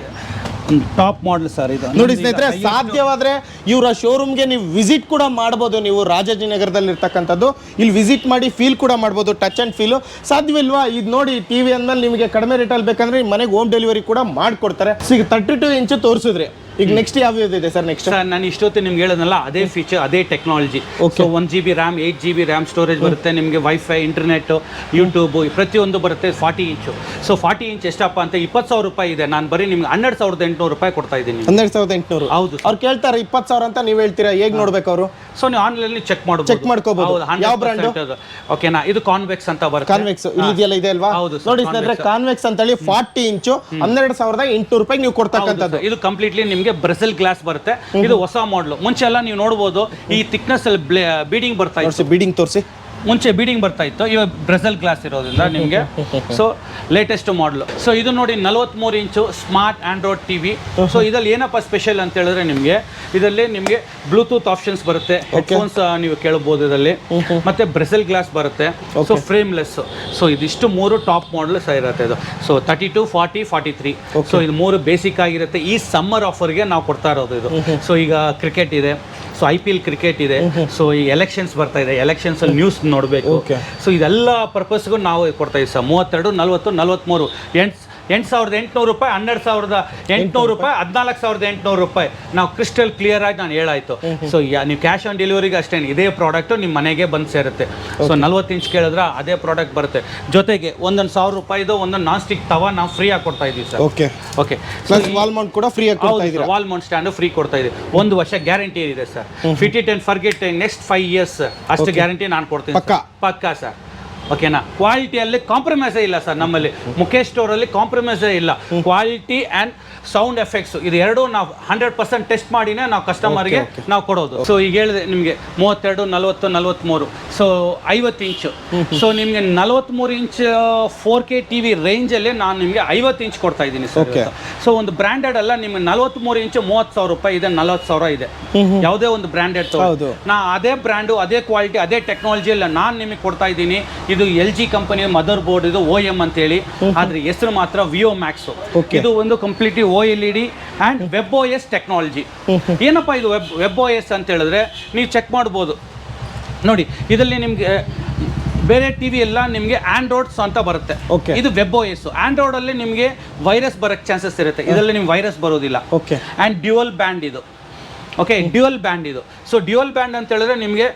top model sir ಇದು. ನೋಡಿ ಸ್ನೇಹಿತರೆ ಸಾಧ್ಯವಾದ್ರೆ ಇವರ ಶೋರೂಮ್ಗೆ ನೀವು ವಿಸಿಟ್ ಕೂಡ ಮಾಡ್ಬೋದು. ನೀವು ರಾಜಾಜಿನಗರದಲ್ಲಿ ಇರ್ತಕ್ಕಂಥದ್ದು. ಇಲ್ಲಿ ವಿಸಿಟ್ ಮಾಡಿ ಫೀಲ್ ಕೂಡ ಮಾಡ್ಬೋದು ಟಚ್ ಅಂಡ್ ಫೀಲು ಸಾಧ್ಯವಿಲ್ವಾ? ಇದು ನೋಡಿ ಟಿವಿ ಅಂದ್ಮೇಲೆ ನಿಮಗೆ ಕಡಿಮೆ ರೇಟಲ್ಲಿ ಬೇಕಂದ್ರೆ ಮನೆಗೆ ಹೋಮ್ ಡೆಲಿವರಿ ಕೂಡ ಮಾಡ್ಕೊಡ್ತಾರೆ. ಈಗ ತರ್ಟಿ ಟು ಇಂಚು ತೋರಿಸಿದ್ರಿ. ಈಗ ನೆಕ್ಸ್ಟ್ ಯಾವ ಇದೆ ಸರ್ ನೆಕ್ಸ್ಟ್ ಸರ್ ನಾನು ಇಷ್ಟೊತ್ತು ನಿಮ್ಗೆ ಹೇಳೋದಲ್ಲ ಅದೇ ಫೀಚರ್ ಅದೇ technology okay so one G B RAM eight G B RAM storage ಬರುತ್ತೆ ನಿಮಗೆ ವೈಫೈ ಇಂಟರ್ನೆಟ್ ಯೂಟ್ಯೂಬ್ ಪ್ರತಿಯೊಂದು ಬರುತ್ತೆ forty inch so forty inch ಎಷ್ಟಪ್ಪ ಅಂತ ಇಪ್ಪತ್ತು ಸಾವಿರ ರೂಪಾಯಿ ಇದೆ. ನಾನು ಬರೀ ನಿಮ್ಗೆ ಹನ್ನೆರಡು ಸಾವಿರದ ಎಂಟುನೂರು ರೂಪಾಯಿ ಕೊಡ್ತಾ ಇದ್ದೀನಿ ಹನ್ನೆರಡು ಸಾವಿರದ ಎಂಟುನೂರು. ಹೌದು ಅವ್ರು ಕೇಳ್ತಾರೆ ಇಪ್ಪತ್ತು ಸಾವಿರ ಅಂತ ನೀವು ಹೇಳ್ತೀರಾ? ಹೇಗೆ ನೋಡ್ಬೇಕು ಅವರು? ಸೊ ನೀವು ಆನ್ಲೈನ್ ಚೆಕ್ ಮಾಡಿ ಚೆಕ್ ಮಾಡ್ಕೋಬಹುದು ಯಾವ ಬ್ರ್ಯಾಂಡ್ ಓಕೆನಾ ಇದು ಕಾನ್ವೆಕ್ಸ್ ಅಂತ ಬರುತ್ತೆ. ಕಾನ್ವೆಕ್ಸ್ ಇದೆಯಲ್ಲ ಇದೆ ಅಲ್ವಾ ಹೌದು ನೋಡಿ ಕಾನ್ವೆಕ್ಸ್ ಕಾನ್ವೆಕ್ಸ್ ಅಂತೇಳಿ ಫಾರ್ಟಿ ಇಂಚು ಹನ್ನೆರಡು ಸಾವಿರದ ಎಂಟುನೂರು ರೂಪಾಯಿ ನೀವು ಕೊಡ್ತಕ್ಕಂಥದ್ದು. ಇದು ಕಂಪ್ಲೀಟ್ಲಿ ನಿಮಗೆ ಬ್ರೆಸಲ್ ಗ್ಲಾಸ್ ಬರುತ್ತೆ. ಇದು ಹೊಸ ಮಾಡಲು ಮುಂಚೆ ಎಲ್ಲ ನೀವು ನೋಡ್ಬೋದು ಈ ಥಿಕ್ನೆಸ್ ಅಲ್ಲಿ ಬೀಡಿಂಗ್ ಬರ್ತಾ ಇತ್ತು. ಬಿಡಿಂಗ್ ತೋರಿಸಿ. ಮುಂಚೆ ಬೀಡಿಂಗ್ ಬರ್ತಾ ಇತ್ತು ಇವಾಗ ಬ್ರೆಸಲ್ ಗ್ಲಾಸ್ ಇರೋದ್ರಿಂದ ನಿಮಗೆ. ಸೊ ಲೇಟೆಸ್ಟ್ ಮಾಡಲು ಸೊ ಇದು ನೋಡಿ ನಲವತ್ಮೂರು inch smart Android T V so ಇದರಲ್ಲಿ ಏನಪ್ಪ ಸ್ಪೆಷಲ್ ಅಂತ ಹೇಳಿದ್ರೆ ನಿಮಗೆ ಇದರಲ್ಲಿ ನಿಮಗೆ ಬ್ಲೂಟೂತ್ ಆಪ್ಷನ್ಸ್ ಬರುತ್ತೆ. ಹೆಡ್ಫೋನ್ಸ್ ನೀವು ಕೇಳಬಹುದು ಇದರಲ್ಲಿ. ಮತ್ತೆ ಬ್ರೆಸಲ್ ಗ್ಲಾಸ್ ಬರುತ್ತೆ. ಸೊ ಫ್ರೇಮ್ಲೆಸ್ ಸೊ ಇದಿಷ್ಟು ಮೂರು ಟಾಪ್ ಮಾಡಲ್ ಸಹ ಇರುತ್ತೆ ಇದು. So thirty two forty forty three so ಇದು ಮೂರು ಬೇಸಿಕ್ ಆಗಿರುತ್ತೆ. ಈ ಸಮ್ಮರ್ ಆಫರ್ಗೆ ನಾವು ಕೊಡ್ತಾ ಇರೋದು ಇದು. ಸೊ ಈಗ ಕ್ರಿಕೆಟ್ ಇದೆ. So I P L cricket ಇದೆ. ಸೊ ಈ ಎಲೆಕ್ಷನ್ಸ್ ಬರ್ತಾ ಇದೆ. ಎಲೆಕ್ಷನ್ಸ್ ಅಲ್ಲಿ ನ್ಯೂಸ್ ನೋಡಬೇಕು. ಸೊ ಇದೆಲ್ಲ ಪರ್ಪಸ್ಗೂ ನಾವು ಕೊಡ್ತಾ ಇದ್ದೀವಿ ಸರ್. ಮೂವತ್ತೆರಡು ನಲ್ವತ್ತು ನಲ್ವತ್ತ್ಮೂರು ಎಂಟು ಎಂಟು ಸಾವಿರದ ಎಂಟುನೂರು ರೂಪಾಯಿ ಹನ್ನೆರಡು ಸಾವಿರದ ಎಂಟುನೂರು ರೂಪಾಯಿ ಹದಿನಾಲ್ಕು ಸಾವಿರದ ಎಂಟುನೂರು ರೂಪಾಯಿ. ನಾವು ಕ್ರಿಸ್ಟಲ್ ಕ್ಲಿಯರ್ ಆಗಿ ನಾನು ಹೇಳಾಯ್ತು. ಸೊ ನೀವು ಕ್ಯಾಶ್ ಆನ್ ಡೆಲಿವರಿಗೆ ಅಷ್ಟೇ ಇದೇ ಪ್ರಾಡಕ್ಟು ನಿಮ್ಮ ಮನೆಗೆ ಬಂದು ಸೇರುತ್ತೆ. ಸೊ ನಲ್ವತ್ತು ಇಂಚ್ ಕೇಳಿದ್ರೆ ಅದೇ ಪ್ರಾಡಕ್ಟ್ ಬರುತ್ತೆ. ಜೊತೆಗೆ ಒಂದೊಂದು ಸಾವಿರ ರೂಪಾಯಿದು ಒಂದೊಂದು ನಾನ್ ಸ್ಟಿಕ್ ತವ ನಾವು ಫ್ರೀ ಆಗಿ ಕೊಡ್ತಾ ಇದ್ದೀವಿ sir. Okay okay wall mount wall mount ಕೂಡ ಫ್ರೀ ಆಗಿ ವಾಲ್ ಮೌಂಟ್ ಸ್ಟ್ಯಾಂಡ್ ಫ್ರೀ ಕೊಡ್ತಾ ಇದೆ ಒಂದು ವರ್ಷ ಗ್ಯಾರಂಟಿ ಇದೆ sir. Fit it and forget next five years ಅಷ್ಟು ಗ್ಯಾರಂಟಿ ನಾನು ಕೊಡ್ತೀನಿ. ಪಕ್ಕಾ ಸರ್. ಓಕೆನಾ ಕ್ವಾಲಿಟಿಯಲ್ಲಿ ಕಾಂಪ್ರಮೈಸೇ ಇಲ್ಲ ಸರ್ ನಮ್ಮಲ್ಲಿ. ಮುಖೇಶ್ ಸ್ಟೋರಲ್ಲಿ ಕಾಂಪ್ರಮೈಸೇ ಇಲ್ಲ. ಕ್ವಾಲಿಟಿ ಆ್ಯಂಡ್ ಸೌಂಡ್ ಎಫೆಕ್ಟ್ಸ್ ಇದು ಎರಡು ನಾವು ಹಂಡ್ರೆಡ್ ಪರ್ಸೆಂಟ್ ಟೆಸ್ಟ್ ಮಾಡಿನೇ ನಾವು ಕಸ್ಟಮರ್ಗೆ ನಾವು ಕೊಡೋದು. ಸೊ ಈಗ ಹೇಳಿದೆ ನಿಮಗೆ ಮೂವತ್ತೆರಡು ನಲವತ್ತು ನಲವತ್ತ್ಮೂರು ಸೊ ಐವತ್ತು ಇಂಚು. ಸೊ ನಿಮಗೆ ನಲವತ್ತ್ಮೂರು inch four K T V ರೇಂಜಲ್ಲೇ ನಾನು ನಿಮಗೆ ಐವತ್ತು ಇಂಚ್ ಕೊಡ್ತಾ ಇದ್ದೀನಿ ಸರ್. ಸೊ ಒಂದು ಬ್ರ್ಯಾಂಡೆಡ್ ಅಲ್ಲ ನಿಮಗೆ ನಲವತ್ತ್ಮೂರು ಇಂಚು ಮೂವತ್ತು ಸಾವಿರ ರೂಪಾಯಿ ಇದೆ ನಲವತ್ತು ಸಾವಿರ ಇದೆ. ಯಾವುದೇ ಒಂದು ಬ್ರ್ಯಾಂಡೆಡ್. ನಾ ಅದೇ ಬ್ರ್ಯಾಂಡು ಅದೇ ಕ್ವಾಲಿಟಿ ಅದೇ ಟೆಕ್ನಾಲಜಿ ಎಲ್ಲ ನಾನು ನಿಮಗೆ ಕೊಡ್ತಾ ಇದ್ದೀನಿ. ಇದು L G company motherboard ಇದು ಓ ಎಂ ಅಂತೇಳಿ. ಆದ್ರೆ ಹೆಸರು ಮಾತ್ರ ವಿಯೋ ಮ್ಯಾಕ್ಸು. ಇದು ಒಂದು completely O L E D and web O S technology ಏನಪ್ಪ ಇದು ವೆಬ್ ವೆಬ್ ಓ ಎಸ್ ಅಂತ ಹೇಳಿದ್ರೆ ನೀವು ಚೆಕ್ ಮಾಡ್ಬೋದು. ನೋಡಿ ಇದರಲ್ಲಿ ನಿಮಗೆ ಬೇರೆ ಟಿ ವಿ ಎಲ್ಲ ನಿಮಗೆ ಆ್ಯಂಡ್ರಾಯ್ಡ್ಸ್ ಅಂತ ಬರುತ್ತೆ. ಓಕೆ ಇದು ವೆಬ್ ಓ ಎಸ್ ಆ್ಯಂಡ್ರಾಯ್ಡಲ್ಲಿ ನಿಮಗೆ ವೈರಸ್ ಬರೋಕ್ಕೆ ಚಾನ್ಸಸ್ ಇರುತ್ತೆ. ಇದರಲ್ಲಿ ನಿಮ್ಗೆ ವೈರಸ್ ಬರೋದಿಲ್ಲ. ಓಕೆ ಆ್ಯಂಡ್ ಡ್ಯುವಲ್ ಬ್ಯಾಂಡ್ ಇದು. ಓಕೆ ಡ್ಯುಯಲ್ ಬ್ಯಾಂಡ್ ಇದು. ಸೊ ಡ್ಯುಯಲ್ ಬ್ಯಾಂಡ್ ಅಂತ ಹೇಳಿದ್ರೆ ನಿಮಗೆ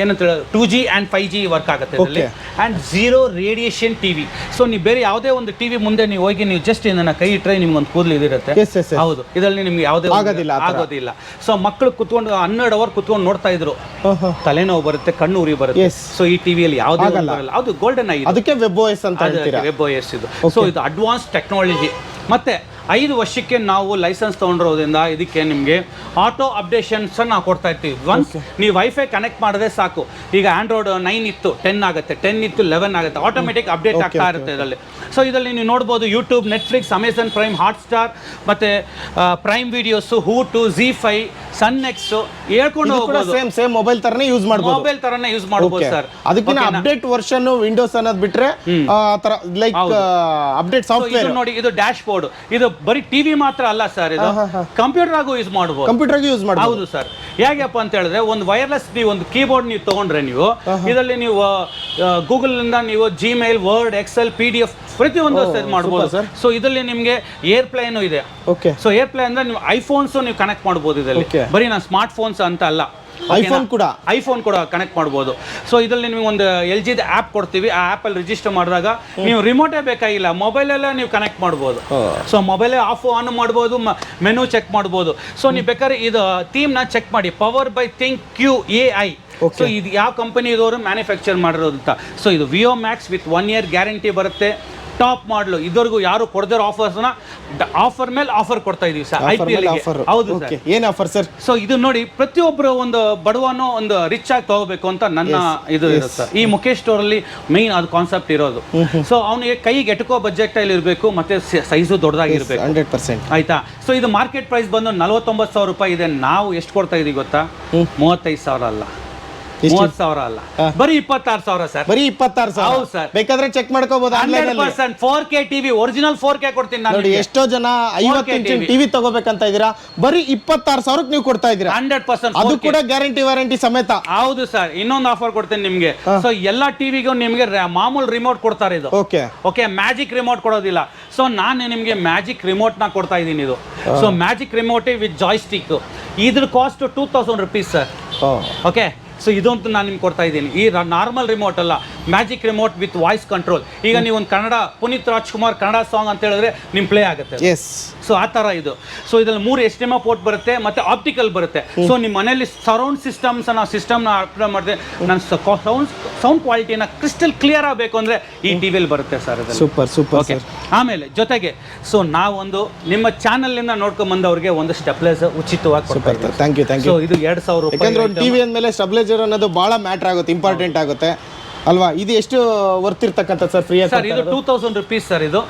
ಏನಂತ ಹೇಳೋದು two G and five G work ಆಗುತ್ತೆ ಇದರಲ್ಲಿ. And zero radiation T V so ನೀವು ಬೇರೆ ಯಾವುದೇ ಒಂದು ಟಿ ವಿ ಮುಂದೆ ನೀವು ಹೋಗಿ ನೀವು ಜಸ್ಟ್ ಇದನ್ನು ಕೈ ಇಟ್ಟರೆ ನಿಮ್ಗೊಂದು ಕೂದಲು ಇದಿರುತ್ತೆ. ಹೌದು. ಇದರಲ್ಲಿ ನಿಮ್ಗೆ ಯಾವುದೇ ಆಗೋದಿಲ್ಲ ಆಗೋದಿಲ್ಲ. ಸೊ ಮಕ್ಕಳು ಕುತ್ಕೊಂಡು ಹನ್ನೆರಡು ಅವರ್ ಕುತ್ಕೊಂಡು ನೋಡ್ತಾ ಇದ್ರು. ತಲೆನೋವು ಬರುತ್ತೆ ಕಣ್ಣು ಉರಿ ಬರುತ್ತೆ. ಸೊ ಈ ಟಿವಿಯಲ್ಲಿ ಯಾವುದೇ. ಬರಲ್ಲ. ಅದು ಗೋಲ್ಡನ್ ಆಗಿದೆ ಅದಕ್ಕೆ ವೆಬ್ ಓಎಸ್ ಅಂತ ವೆಬ್ ಎಸ್ ಇದು. ಸೊ ಇದು ಅಡ್ವಾನ್ಸ್ ಟೆಕ್ನಾಲಜಿ ಮತ್ತೆ ಐದು ವರ್ಷಕ್ಕೆ ನಾವು ಲೈಸೆನ್ಸ್ ತೊಗೊಂಡಿರೋದ್ರಿಂದ ಇದಕ್ಕೆ ನಿಮಗೆ ಆಟೋ ಅಪ್ಡೇಷನ್ಸ್ ನಾವು ಕೊಡ್ತಾ ಇರ್ತೀವಿ. ಒನ್ಸ್ ನೀವು ವೈಫೈ ಕನೆಕ್ಟ್ ಮಾಡಿದ್ರೆ ಸಾಕು. ಈಗ ಆಂಡ್ರಾಯ್ಡ್ ನೈನ್ ಇತ್ತು ಟೆನ್ ಆಗುತ್ತೆ ಟೆನ್ ಇತ್ತು ಲೆವೆನ್ ಆಗುತ್ತೆ. ಆಟೋಮೆಟಿಕ್ ಅಪ್ಡೇಟ್ ಆಗ್ತಾ ಇರುತ್ತೆ ಇದರಲ್ಲಿ. ಸೊ ಇದರಲ್ಲಿ ನೀವು ನೋಡ್ಬೋದು YouTube Netflix Amazon Prime Hotstar ಮತ್ತೆ ಪ್ರೈಮ್ ವಿಡಿಯೋಸು ಹೂಟು ಜಿ ಫೈ ಸನ್ ನೆಕ್ಸ್ಟು ಹೇಳ್ಕೊಂಡು ಹೋಗ್ಬೋದು. ಸೇಮ್ ಸೇಮ್ ಮೊಬೈಲ್ ತರನೇ ಯೂಸ್ ಮಾಡ್ಬೋದು. ಮೊಬೈಲ್ ಥರನೇ ಯೂಸ್ ಮಾಡ್ಬೋದು. ಸರ್ ಅದಕ್ಕಿಂತ ಅಪ್ಡೇಟ್ ವರ್ಷನ್ ವಿಂಡೋಸ್ ಅನ್ನೋದು ಬಿಟ್ರೆ ಆ ತರ ಲೈಕ್ ಅಪ್ಡೇಟ್ ಸಾಫ್ಟ್ವೇರ್ ನೋಡಿ ಇದು ಡ್ಯಾಶ್ ಬೋರ್ಡ್ ಇದು ಬರೀ ಟಿವಿ ಮಾತ್ರ ಅಲ್ಲ ಸರ್ ಇದು. ಕಂಪ್ಯೂಟರ್ ಆಗು ಯೂಸ್ ಮಾಡಬಹುದು ಕಂಪ್ಯೂಟರ್ ಯೂಸ್ ಮಾಡಬಹುದು ಹೌದು ಸರ್ ಹೇಗಪ್ಪ ಅಂತ ಹೇಳಿದ್ರೆ ಒಂದು ವೈರ್ಲೆಸ್ ಬಿ ಒಂದು ಕೀಬೋರ್ಡ್ ನೀವು ತಗೊಂಡ್ರೆ ನೀವು ಇದರಲ್ಲಿ ನೀವು ಗೂಗಲ್ ಇಂದ ನೀವು Gmail Word Excel P D F ಪ್ರತಿಯೊಂದು ಮಾಡಬಹುದು ಸರ್ ಸೊ ಇದರಲ್ಲಿ ನಿಮಗೆ ಏರ್ಪ್ಲೇನ್ ಇದೆ. ಓಕೆ ಸೊ ಏರ್ಪ್ಲೇನ್ ಅಂದ್ರೆ ನೀವು ಐಫೋನ್ಸ್ ನೀವು ಕನೆಕ್ಟ್ ಮಾಡಬಹುದು ಇದರಲ್ಲಿ. ಬರೀ ನಾನು ಸ್ಮಾರ್ಟ್ ಫೋನ್ಸ್ ಅಂತ ಅಲ್ಲ. iPhone ಕೂಡ? ಐಫೋನ್ ಕೂಡ ಕನೆಕ್ಟ್ ಮಾಡ್ಬೋದು. ಸೊ ಇದರಲ್ಲಿ ನಿಮಗೆ ಒಂದು ಎಲ್ ಜಿದ ಆ್ಯಪ್ ಕೊಡ್ತೀವಿ. ಆ ಆ್ಯಪಲ್ಲಿ ರಿಜಿಸ್ಟರ್ ಮಾಡಿದಾಗ ನೀವು ರಿಮೋಟೇ ಬೇಕಾಗಿಲ್ಲ. ಮೊಬೈಲೆಲ್ಲ ನೀವು ಕನೆಕ್ಟ್ ಮಾಡ್ಬೋದು. ಸೊ ಮೊಬೈಲ್ ಆಫ್ ಆನ್ ಮಾಡ್ಬೋದು. ಮೆನು ಚೆಕ್ ಮಾಡ್ಬೋದು. ಸೊ ನೀವು ಬೇಕಾದ್ರೆ ಇದು ಥೀಮ್ನ ಚೆಕ್ ಮಾಡಿ. Power by ThinQ A I so ಇದು ಯಾವ ಕಂಪನಿ ಮ್ಯಾನುಫ್ಯಾಕ್ಚರ್ ಮಾಡಿರೋದು ಅಂತ ಸೊ ಇದು Vio Max with one year guarantee ಬರುತ್ತೆ. ಟಾಪ್ ಮಾಡಲು ಇದುವರೆಗೂ ಯಾರು ಕೊಡದಿರೋ ಆಫರ್ಸ್ನ ಆಫರ್ ಮೇಲೆ ಆಫರ್ ಕೊಡ್ತಾ ಇದೀವಿ sir I P L offer ಹೌದು ಸರ್. ಏನ್ ಆಫರ್ ಸರ್? ಸೊ ಇದು ನೋಡಿ ಪ್ರತಿಯೊಬ್ಬರು ಒಂದು ಬಡವನು ಒಂದು ರಿಚ್ ಆಗಿ ತಗೋಬೇಕು ಅಂತ ನನ್ನ ಇದು ಇರುತ್ತೆ ಈ ಮುಖೇಶ್ ಸ್ಟೋರ್ ಅಲ್ಲಿ ಮೈನ್ ಅದು ಕಾನ್ಸೆಪ್ಟ್ ಇರೋದು. ಸೊ ಅವನಿಗೆ ಕೈಗೆ ಎಟಕೋ ಬಜೆಟ್ ಅಲ್ಲಿ ಇರಬೇಕು ಮತ್ತೆ ಸೈಜು ದೊಡ್ಡದಾಗಿರ್ಬೇಕು ಹಂಡ್ರೆಡ್ ಪರ್ಸೆಂಟ್ ಆಯ್ತಾ? ಸೊ ಇದು ಮಾರ್ಕೆಟ್ ಪ್ರೈಸ್ ಬಂದು ನಲವತ್ತೊಂಬತ್ತು ಸಾವಿರ ರೂಪಾಯಿ ಇದೆ. ನಾವು ಎಷ್ಟು ಕೊಡ್ತಾ ಇದೀವಿ ಗೊತ್ತಾ? ಮೂವತ್ತೈದು ಸಾವಿರ ಅಲ್ಲ. ಮೂವತ್ತು ಸಾವಿರ ಅಲ್ಲ. ಬರೀ ಇಪ್ಪತ್ತಾರು ಸಾವಿರ ಸರ್. ಬರೀ ಇಪ್ಪತ್ತಾರು ಹೌದು ಸರ್. ಬೇಕಾದ್ರೆ ಚೆಕ್ ಮಾಡ್ಕೋಬಹುದು online percent four K TV original four K ಕೊಡ್ತೀನಿ ನಾನು ನೋಡಿ ಎಷ್ಟೋ ಜನ ಐವತ್ತು ಇಂಚಿನ ಟಿವಿ ತಗೋಬೇಕಂತ ಇದ್ದೀರಾ? ಬರೀ ಇಪ್ಪತ್ತಾರು ಸಾವಿರಕ್ಕೆ ನೀವು ಕೊಡ್ತಾ ಇದ್ದೀರಾ? ಹಂಡ್ರೆಡ್ ಪರ್ಸೆಂಟ್ ಅದು ಕೂಡ ಗ್ಯಾರಂಟಿ ವಾರಂಟಿ ಸಮೇತ. ಹೌದು ಸರ್. ಇನ್ನೊಂದು ಆಫರ್ ಕೊಡ್ತೀನಿ ನಿಮ್ಗೆ. ಸೊ ಎಲ್ಲಾ ಟಿವಿಗೂ ನಿಮ್ಗೆ ಮಾಮೂಲ್ ರಿಮೋಟ್ ಕೊಡ್ತಾರೆ ಇದು. ಓಕೆ ಓಕೆ ಮ್ಯಾಜಿಕ್ ರಿಮೋಟ್ ಕೊಡೋದಿಲ್ಲ. ಸೊ ನಾನು ನಿಮಗೆ ಮ್ಯಾಜಿಕ್ ರಿಮೋಟ್ನ ಕೊಡ್ತಾ ಇದ್ದೀನಿ ಇದು. So magic remote with joystick ಇದ್ರ cost two thousand rupees sir okay so ಇದಂತೂ ನಾನು ನಿಮ್ಗೆ ಕೊಡ್ತಾ ಇದ್ದೀನಿ. ಈ ನಾರ್ಮಲ್ ರಿಮೋಟ್ ಅಲ್ಲ. Magic remote with voice control. ಈಗ ನೀವು ಒಂದು ಕನ್ನಡ ಪುನೀತ್ ರಾಜ್ಕುಮಾರ್ ಕನ್ನಡ ಸಾಂಗ್ ಅಂತ ಹೇಳಿದ್ರೆ ನಿಮ್ ಪ್ಲೇ ಆಗುತ್ತೆ ಎಸ್ ಸೊ ಆ ಥರ ಇದು. ಸೊ ಇದ್ರಲ್ಲಿ ಮೂರು ಎಸ್ ಎಂ ಪೋರ್ಟ್ ಬರುತ್ತೆ ಮತ್ತೆ ಆಪ್ಟಿಕಲ್ ಬರುತ್ತೆ. ಸೊ ನಿಮ್ಮ ಮನೆಯಲ್ಲಿ ಸರೌಂಡ್ ಸಿಸ್ಟಮ್ಸ್ ಅನ್ನೋ ಸಿಸ್ಟಮ್ನ ಅಪ್ಲೈ ಮಾಡಿದೆ ನನ್ನ ಸೌಂಡ್ ಸೌಂಡ್ ಕ್ವಾಲಿಟಿನ ಕ್ರಿಸ್ಟಲ್ ಕ್ಲಿಯರ್ ಆಗಬೇಕು ಅಂದ್ರೆ ಈ ಟಿವಿಯಲ್ಲಿ ಬರುತ್ತೆ ಸರ್ ಅದು ಸೂಪರ್ ಸೂಪರ್ ಓಕೆ ಆಮೇಲೆ ಜೊತೆಗೆ ಸೊ ನಾವೊಂದು ನಿಮ್ಮ ಚಾನಲ್ನಿಂದ ನೋಡ್ಕೊಂಡ್ ಬಂದವ್ರಿಗೆ ಒಂದು ಸ್ಟೆಪ್ಲೈಸ್ ಉಚಿತವಾಗಿ super thank you thank you ಇದು ಎರಡು ಸಾವಿರ ರೂಪಾಯಿ ಯಾಕಂದ್ರೆ ಟಿವಿ ಅಂದಮೇಲೆ ಸ್ಟೆಪ್ಲೈಸರ್ ಅನ್ನೋದು ಬಹಳ ಮ್ಯಾಟರ್ ಆಗುತ್ತೆ ಇಂಪಾರ್ಟೆಂಟ್ ಆಗುತ್ತೆ. ಅಲ್ವಾ? ಇದು ಎಷ್ಟು ವರ್ತ್ ಇರ್ತಕ್ಕಂಥ ಸರ್ ಫ್ರೀ ಸರ್ ಇದು ಟೂ ತೌಸಂಡ್ ರುಪೀಸ್ ಸರ್ ಇದು.